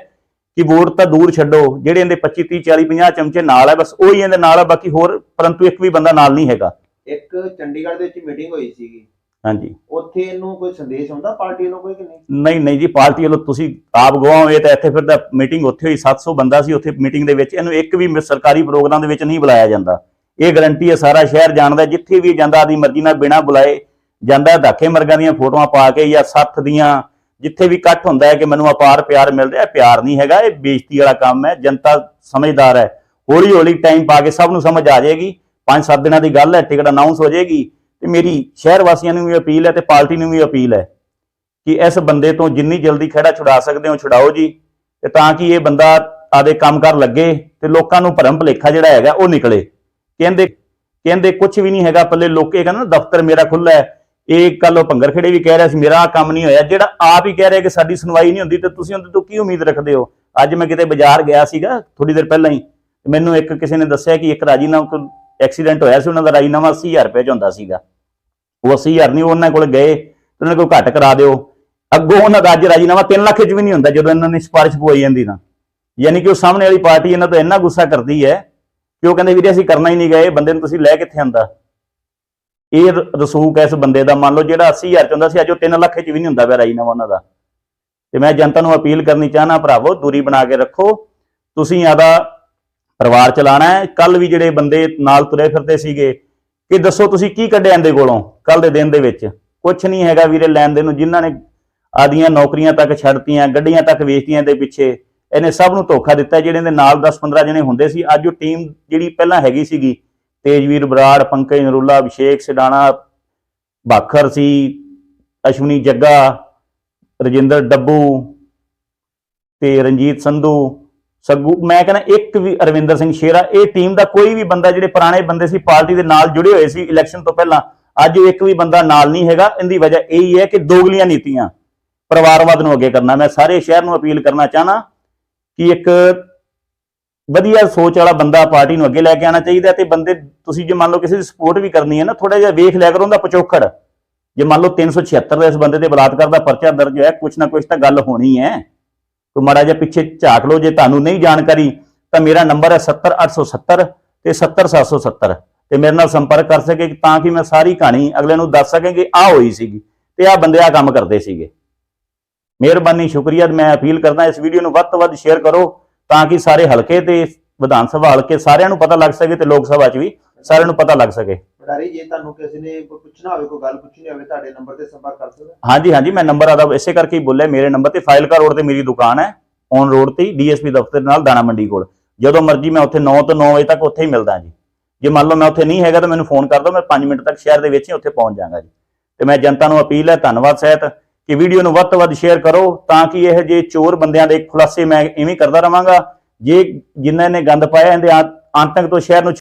ਕਿ ਵੋਟ ਤਾਂ ਦੂਰ ਛੱਡੋ, ਜਿਹੜੇ ਇਹਦੇ 25 30 40 50 ਚਮਚੇ ਨਾਲ ਹੈ, ਬਸ ਉਹੀ ਇਹਦੇ ਨਾਲ ਹੈ ਬਾਕੀ ਹੋਰ, ਪਰੰਤੂ ਇੱਕ ਵੀ ਬੰਦਾ ਨਾਲ ਨਹੀਂ ਹੈਗਾ। ਇੱਕ ਚੰਡੀਗੜ੍ਹ ਦੇ ਵਿੱਚ ਮੀਟਿੰਗ ਹੋਈ ਸੀਗੀ। ਹਾਂਜੀ। ਉੱਥੇ ਇਹਨੂੰ ਕੋਈ ਸੰਦੇਸ਼ ਆਉਂਦਾ ਪਾਰਟੀ ਵੱਲੋਂ ਕੋਈ ਕਿ ਨਹੀਂ? ਨਹੀਂ ਨਹੀਂ ਜੀ ਪਾਰਟੀ ਵੱਲੋਂ ਤੁਸੀਂ ਆਪ ਗਵਾਹ ਹੋਏ ਤਾਂ ਇੱਥੇ ਫਿਰ ਤਾਂ ਮੀਟਿੰਗ ਉੱਥੇ ਹੋਈ 700 ਬੰਦਾ ਸੀ ਉੱਥੇ ਮੀਟਿੰਗ ਦੇ ਵਿੱਚ ਇਹਨੂੰ ਇੱਕ ਵੀ ਸਰਕਾਰੀ ਪ੍ਰੋਗਰਾਮ ਦੇ ਵਿੱਚ ਨਹੀਂ ਬੁਲਾਇਆ ਜਾਂਦਾ। ਇਹ ਗਰੰਟੀ ਹੈ ਸਾਰਾ ਸ਼ਹਿਰ ਜਾਣਦਾ ਜਿੱਥੇ ਵੀ ਜਾਂਦਾ ਆਦੀ ਮਰਜ਼ੀ ਨਾਲ ਬਿਨਾਂ ਬੁਲਾਏ ਜਾਂਦਾ ਧਾਕੇ ਮਰਗਾਂ ਦੀਆਂ ਫੋਟੋਆਂ ਪਾ ਕੇ ਜਾਂ ਸੱਥ ਦੀਆਂ ਜਿੱਥੇ ਵੀ ਇਕੱਠ ਹੁੰਦਾ ਹੈ ਕਿ ਮੈਨੂੰ ਅਪਾਰ ਪਿਆਰ ਮਿਲ ਰਿਹਾ ਪਿਆਰ ਨਹੀਂ ਹੈਗਾ ਇਹ ਬੇਇੱਜ਼ਤੀ ਵਾਲਾ ਕੰਮ ਹੈ ਜਨਤਾ ਸਮਝਦਾਰ ਹੈ। ਹੌਲੀ ਹੌਲੀ ਟਾਈਮ ਪਾ ਕੇ ਸਭ ਨੂੰ ਸਮਝ ਆ ਜਾਏਗੀ 5-7 ਦਿਨਾਂ ਦੀ ਗੱਲ ਹੈ ਟਿਕਟ ਅਨਾਉਂਸ ਹੋ ਜਾਏਗੀ ਤੇ ਮੇਰੀ ਸ਼ਹਿਰ ਵਾਸੀਆਂ ਨੂੰ ਵੀ ਅਪੀਲ ਹੈ ਤੇ ਪਾਰਟੀ ਨੂੰ ਵੀ ਅਪੀਲ ਹੈ ਕਿ ਇਸ ਬੰਦੇ ਤੋਂ ਜਿੰਨੀ ਜਲਦੀ ਖੜਾ ਛੁਡਾ ਸਕਦੇ ਹੋ, ਛੁਡਾਓ ਜੀ ਤੇ ਤਾਂ ਕਿ ਇਹ ਬੰਦਾ ਆਦੇ ਕੰਮ ਕਰ ਲੱਗੇ ਤੇ ਲੋਕਾਂ ਨੂੰ ਭਰਮ ਭਲੇਖਾ ਜਿਹੜਾ ਹੈਗਾ ਉਹ ਨਿਕਲੇ। ਕਹਿੰਦੇ ਕਹਿੰਦੇ ਕੁਝ ਵੀ ਨਹੀਂ ਹੈਗਾ ਪੱਲੇ ਲੋਕੇ ਕਹਿੰਦਾ ਨਾ ਦਫ਼ਤਰ ਮੇਰਾ ਖੁੱਲਾ ਹੈ, ਇਹ ਕੱਲ ਭੰਗਰ ਖੇੜੇ ਵੀ ਕਹਿ ਰਿਹਾ ਸੀ, ਮੇਰਾ ਕੰਮ ਨਹੀਂ ਹੋਇਆ, ਜਿਹੜਾ ਆਪ ਹੀ ਕਹਿ ਰਿਹਾ ਕਿ ਸਾਡੀ ਸੁਣਵਾਈ ਨਹੀਂ ਹੁੰਦੀ ਤੇ ਤੁਸੀਂ ਉਹਦੇ ਤੋਂ ਕੀ ਉਮੀਦ ਰੱਖਦੇ ਹੋ? ਅੱਜ ਮੈਂ ਕਿਤੇ ਬਾਜ਼ਾਰ ਗਿਆ ਸੀਗਾ ਥੋੜੀ ਦੇਰ ਪਹਿਲਾਂ ਹੀ ਮੈਨੂੰ ਇੱਕ ਕਿਸੇ ਨੇ ਦੱਸਿਆ ਕਿ ਇੱਕ ਰਾਜੀਨਾਮਾ ਐਕਸੀਡੈਂਟ ਹੋਇਆ ਸੀ, ਉਹਨਾਂ ਦਾ ਰਾਜੀਨਾਮਾ 80000 ਰੁਪਏ ਚ ਹੁੰਦਾ ਸੀਗਾ। ਉਹ 80000 ਨਹੀਂ ਉਹਨਾਂ ਕੋਲ ਗਏ, ਤੇ ਉਹਨਾਂ ਕੋਲ ਘੱਟ ਕਰਾ ਦਿਓ। ਅੱਗੋਂ ਉਹਨਾਂ ਦਾ ਅੱਜ ਰਾਜੀਨਾਮਾ 3 ਲੱਖ ਚ ਵੀ ਨਹੀਂ ਹੁੰਦਾ, ਜਦੋਂ ਇਹਨਾਂ ਨੇ ਸਿਫਾਰਿਸ਼ ਪਵਾਈ ਜਾਂਦੀ ਨਾ ਯਾਨੀ ਕਿ ਉਹ ਸਾਹਮਣੇ ਵਾਲੀ ਪਾਰਟੀ ਇਹਨਾਂ ਤੋਂ ਇੰਨਾ ਗੁੱਸਾ ਕਰਦੀ ਹੈ ਕਿ ਉਹ ਕਹਿੰਦੇ ਵੀਰੇ ਅਸੀਂ ਕਰਨਾ ਹੀ ਨਹੀਂ ਗਏ ਬੰਦੇ ਨੂੰ ਤੁਸੀਂ ਲੈ ਕਿੱਥੇ ਆਂਦਾ ਇਹ ਰਸੂਕ ਰਸੂਖ ਇਸ ਬੰਦੇ ਦਾ। ਮੰਨ ਲਓ ਜਿਹੜਾ 80000 ਚ ਹੁੰਦਾ ਸੀ, ਅੱਜ ਉਹ 3 ਲੱਖ ਚ ਵੀ ਨਹੀਂ ਹੁੰਦਾ ਪਿਆ ਰਾਜੀਨਾਮਾ ਉਹਨਾਂ ਦਾ। ਤੇ ਮੈਂ ਜਨਤਾ ਨੂੰ ਅਪੀਲ ਕਰਨੀ ਚਾਹਨਾ, ਭਰਾਵੋ, ਦੂਰੀ ਬਣਾ ਕੇ ਰੱਖੋ। ਤੁਸੀਂ ਆਦਾ ਪਰਿਵਾਰ ਚਲਾਣਾ ਹੈ। ਕੱਲ ਵੀ ਜਿਹੜੇ ਬੰਦੇ ਨਾਲ ਤੁਰੇ ਫਿਰਦੇ ਸੀਗੇ ਕਿ ਦੱਸੋ ਤੁਸੀਂ ਕੀ ਕੱਢਿਆ ਇਹਦੇ ਕੋਲੋਂ ਕੱਲ ਦੇ ਦਿਨ ਦੇ ਵਿੱਚ? ਕੁਝ ਨਹੀਂ ਹੈਗਾ ਵੀਰੇ ਲੈਣ ਦੇ ਨੂੰ, ਜਿਨ੍ਹਾਂ ਨੇ ਆਦੀਆਂ ਨੌਕਰੀਆਂ ਤੱਕ ਛੱਡਤੀਆਂ, ਗੱਡੀਆਂ ਤੱਕ ਵੇਚਤੀਆਂ ਦੇ ਪਿੱਛੇ, ਇਹਨੇ ਸਭ ਨੂੰ ਧੋਖਾ ਦਿੱਤਾ। ਜਿਹੜੇ ਦੇ ਨਾਲ 10-15 ਜਣੇ ਹੁੰਦੇ ਸੀ, ਅੱਜ ਉਹ ਟੀਮ ਜਿਹੜੀ ਪਹਿਲਾਂ ਹੈਗੀ ਸੀਗੀ, ਤੇਜਵੀਰ ਬਰਾੜ, ਪੰਕਜ ਨਰੂਲਾ, ਅਭਿਸ਼ੇਕ ਸਿਡਾਣਾ, ਬਾਖਰ ਸੀ, ਅਸ਼ਵਨੀ ਜੱਗਾ, ਰਜਿੰਦਰ ਡੱਬੂ ਤੇ ਰਣਜੀਤ ਸੰਧੂ ਸੱਗੂ, ਮੈਂ ਕਹਿੰਦਾ ਇੱਕ ਵੀ ਅਰਵਿੰਦਰ ਸਿੰਘ ਸ਼ੇਰਾ, ਇਹ ਟੀਮ ਦਾ ਕੋਈ ਵੀ ਬੰਦਾ, ਜਿਹੜੇ ਪੁਰਾਣੇ ਬੰਦੇ ਸੀ, ਪਾਰਟੀ ਦੇ ਨਾਲ ਜੁੜੇ ਹੋਏ ਸੀ ਇਲੈਕਸ਼ਨ ਤੋਂ ਪਹਿਲਾਂ, ਅੱਜ ਇੱਕ ਵੀ ਬੰਦਾ ਨਾਲ ਨਹੀਂ ਹੈਗਾ। ਇਹਦੀ ਵਜ੍ਹਾ ਇਹੀ ਹੈ ਕਿ ਦੋਗਲੀਆਂ ਨੀਤੀਆਂ, ਪਰਿਵਾਰਵਾਦ ਨੂੰ ਅੱਗੇ ਕਰਨਾ। ਮੈਂ ਸਾਰੇ ਸ਼ਹਿਰ ਨੂੰ ਅਪੀਲ ਕਰਨਾ ਚਾਹਨਾ ਕਿ ਇੱਕ ਵਧੀਆ ਸੋਚ ਵਾਲਾ ਬੰਦਾ ਪਾਰਟੀ ਨੂੰ ਅੱਗੇ ਲੈ ਕੇ ਆਉਣਾ ਚਾਹੀਦਾ ਤੇ ਬੰਦੇ, ਤੁਸੀਂ ਜੇ ਮੰਨ ਲਓ ਕਿਸੇ ਦੀ ਸਪੋਰਟ ਵੀ ਕਰਨੀ ਹੈ ਨਾ ਥੋੜਾ ਜਿਹਾ ਵੇਖ ਲਿਆ ਕਰੋ ਉਹਦਾ ਪਿਛੋਕੜ। ਜੇ ਮੰਨ ਲਓ 376 ਦਾ ਇਸ ਬੰਦੇ ਤੇ ਬਲਾਤਕਾਰ ਦਾ ਪਰਚਾ ਦਰਜ ਹੋਇਆ, ਕੁਛ ਨਾ ਕੁਛ ਤਾਂ ਗੱਲ ਹੋਣੀ ਹੈ। ਕੋਈ ਮਾੜਾ ਜਿਹਾ ਪਿੱਛੇ ਝਾਕ ਲਓ, ਜੇ ਤੁਹਾਨੂੰ ਨਹੀਂ ਜਾਣਕਾਰੀ, ਤਾਂ ਮੇਰਾ ਨੰਬਰ ਹੈ 70870 ਤੇ 70770 ਤੇ ਮੇਰੇ ਨਾਲ ਸੰਪਰਕ ਕਰ ਸਕੇ ਤਾਂ ਕਿ ਮੈਂ ਸਾਰੀ ਕਹਾਣੀ ਅਗਲੇ ਨੂੰ ਦੱਸ ਸਕਾਂ ਕਿ ਆ ਹੋਈ ਸੀਗੀ ਤੇ ਆ ਬੰਦੇ ਆ ਕੰਮ ਕਰਦੇ ਸੀਗੇ। ਮਿਹਰਬਾਨੀ, ਸ਼ੁਕਰੀਆ, ਮੈਂ ਅਪੀਲ ਕਰਦਾ ਇਸ ਵੀਡੀਓ ਨੂੰ ਵੱਧ ਤੋਂ ਵੱਧ ਸ਼ੇਅਰ ਕਰੋ ਤਾਂ ਕਿ ਸਾਰੇ ਹਲਕੇ ਤੇ ਵਿਧਾਨ ਸਭਾ ਹਲਕੇ ਸਾਰਿਆਂ ਨੂੰ ਪਤਾ ਲੱਗ ਸਕੇ ਤੇ ਲੋਕ ਸਭਾ 'ਚ ਵੀ ਸਾਰਿਆਂ ਨੂੰ ਪਤਾ ਲੱਗ ਸਕੇ। ਭੰਡਾਰੀ ਜੇ ਤੁਹਾਨੂੰ ਕਿਸੇ ਨੇ ਕੋਈ ਪੁੱਛਣਾ ਹੋਵੇ ਕੋਈ ਗੱਲ ਪੁੱਛਣੀ ਹੋਵੇ ਤੁਹਾਡੇ ਨੰਬਰ ਤੇ ਸੰਪਰਕ ਕਰ ਸਕਦਾ ਹਾਂਜੀ ਹਾਂਜੀ ਮੈਂ ਨੰਬਰ ਆਦਾ ਇਸੇ ਕਰਕੇ ਹੀ ਬੋਲਿਆ ਮੇਰੇ ਨੰਬਰ ਤੇ ਫਾਈਲਕਾ ਰੋਡ ਤੇ ਮੇਰੀ ਦੁਕਾਨ ਹੈ ਔਨ ਰੋਡ ਤੇ ਡੀਐਸਪੀ ਦਫ਼ਤਰ ਨਾਲ ਦਾਣਾ ਮੰਡੀ ਕੋਲ। ਜਦੋਂ ਮਰਜ਼ੀ ਮੈਂ ਉੱਥੇ 9 ਤੋਂ 9 ਵਜੇ ਤੱਕ ਉੱਥੇ ਹੀ ਮਿਲਦਾ ਜੀ। ਜੇ ਮੰਨ ਲਓ ਮੈਂ ਉੱਥੇ ਨਹੀਂ ਹੈਗਾ ਤਾਂ ਮੈਨੂੰ ਫੋਨ ਕਰ ਦਿਓ ਮੈਂ 5 ਮਿੰਟ ਤੱਕ ਸ਼ਹਿਰ ਦੇ ਵਿੱਚ ਹੀ ਉੱਥੇ ਪਹੁੰਚ ਜਾਵਾਂਗਾ ਜੀ। ਤੇ ਮੈਂ ਜਨਤਾ ਨੂੰ ਅਪੀਲ ਹੈ ਧੰਨਵਾਦ ਸਹਿਤ ਕਿ ਵੀਡੀਓ ਨੂੰ ਵੱਧ ਤੋਂ ਵੱਧ ਸ਼ੇਅਰ ਕਰੋ ਤਾਂ ਕਿ ਇਹ ਜੇ ਚੋਰ ਬੰਦਿਆਂ ਦੇ ਖੁਲਾਸੇ ਮੈਂ ਇਵੇਂ ਕਰਦਾ ਰਵਾਂਗਾ ਜੇ ਜਿਨ੍ਹਾਂ ਨੇ ਗੰਦ ਪਾਇਆ ਇਹਦੇ ਆਂ- ਅੰਤ ਤੱਕ ਤੋਂ ਸ਼ਹਿਰ ਨੂੰ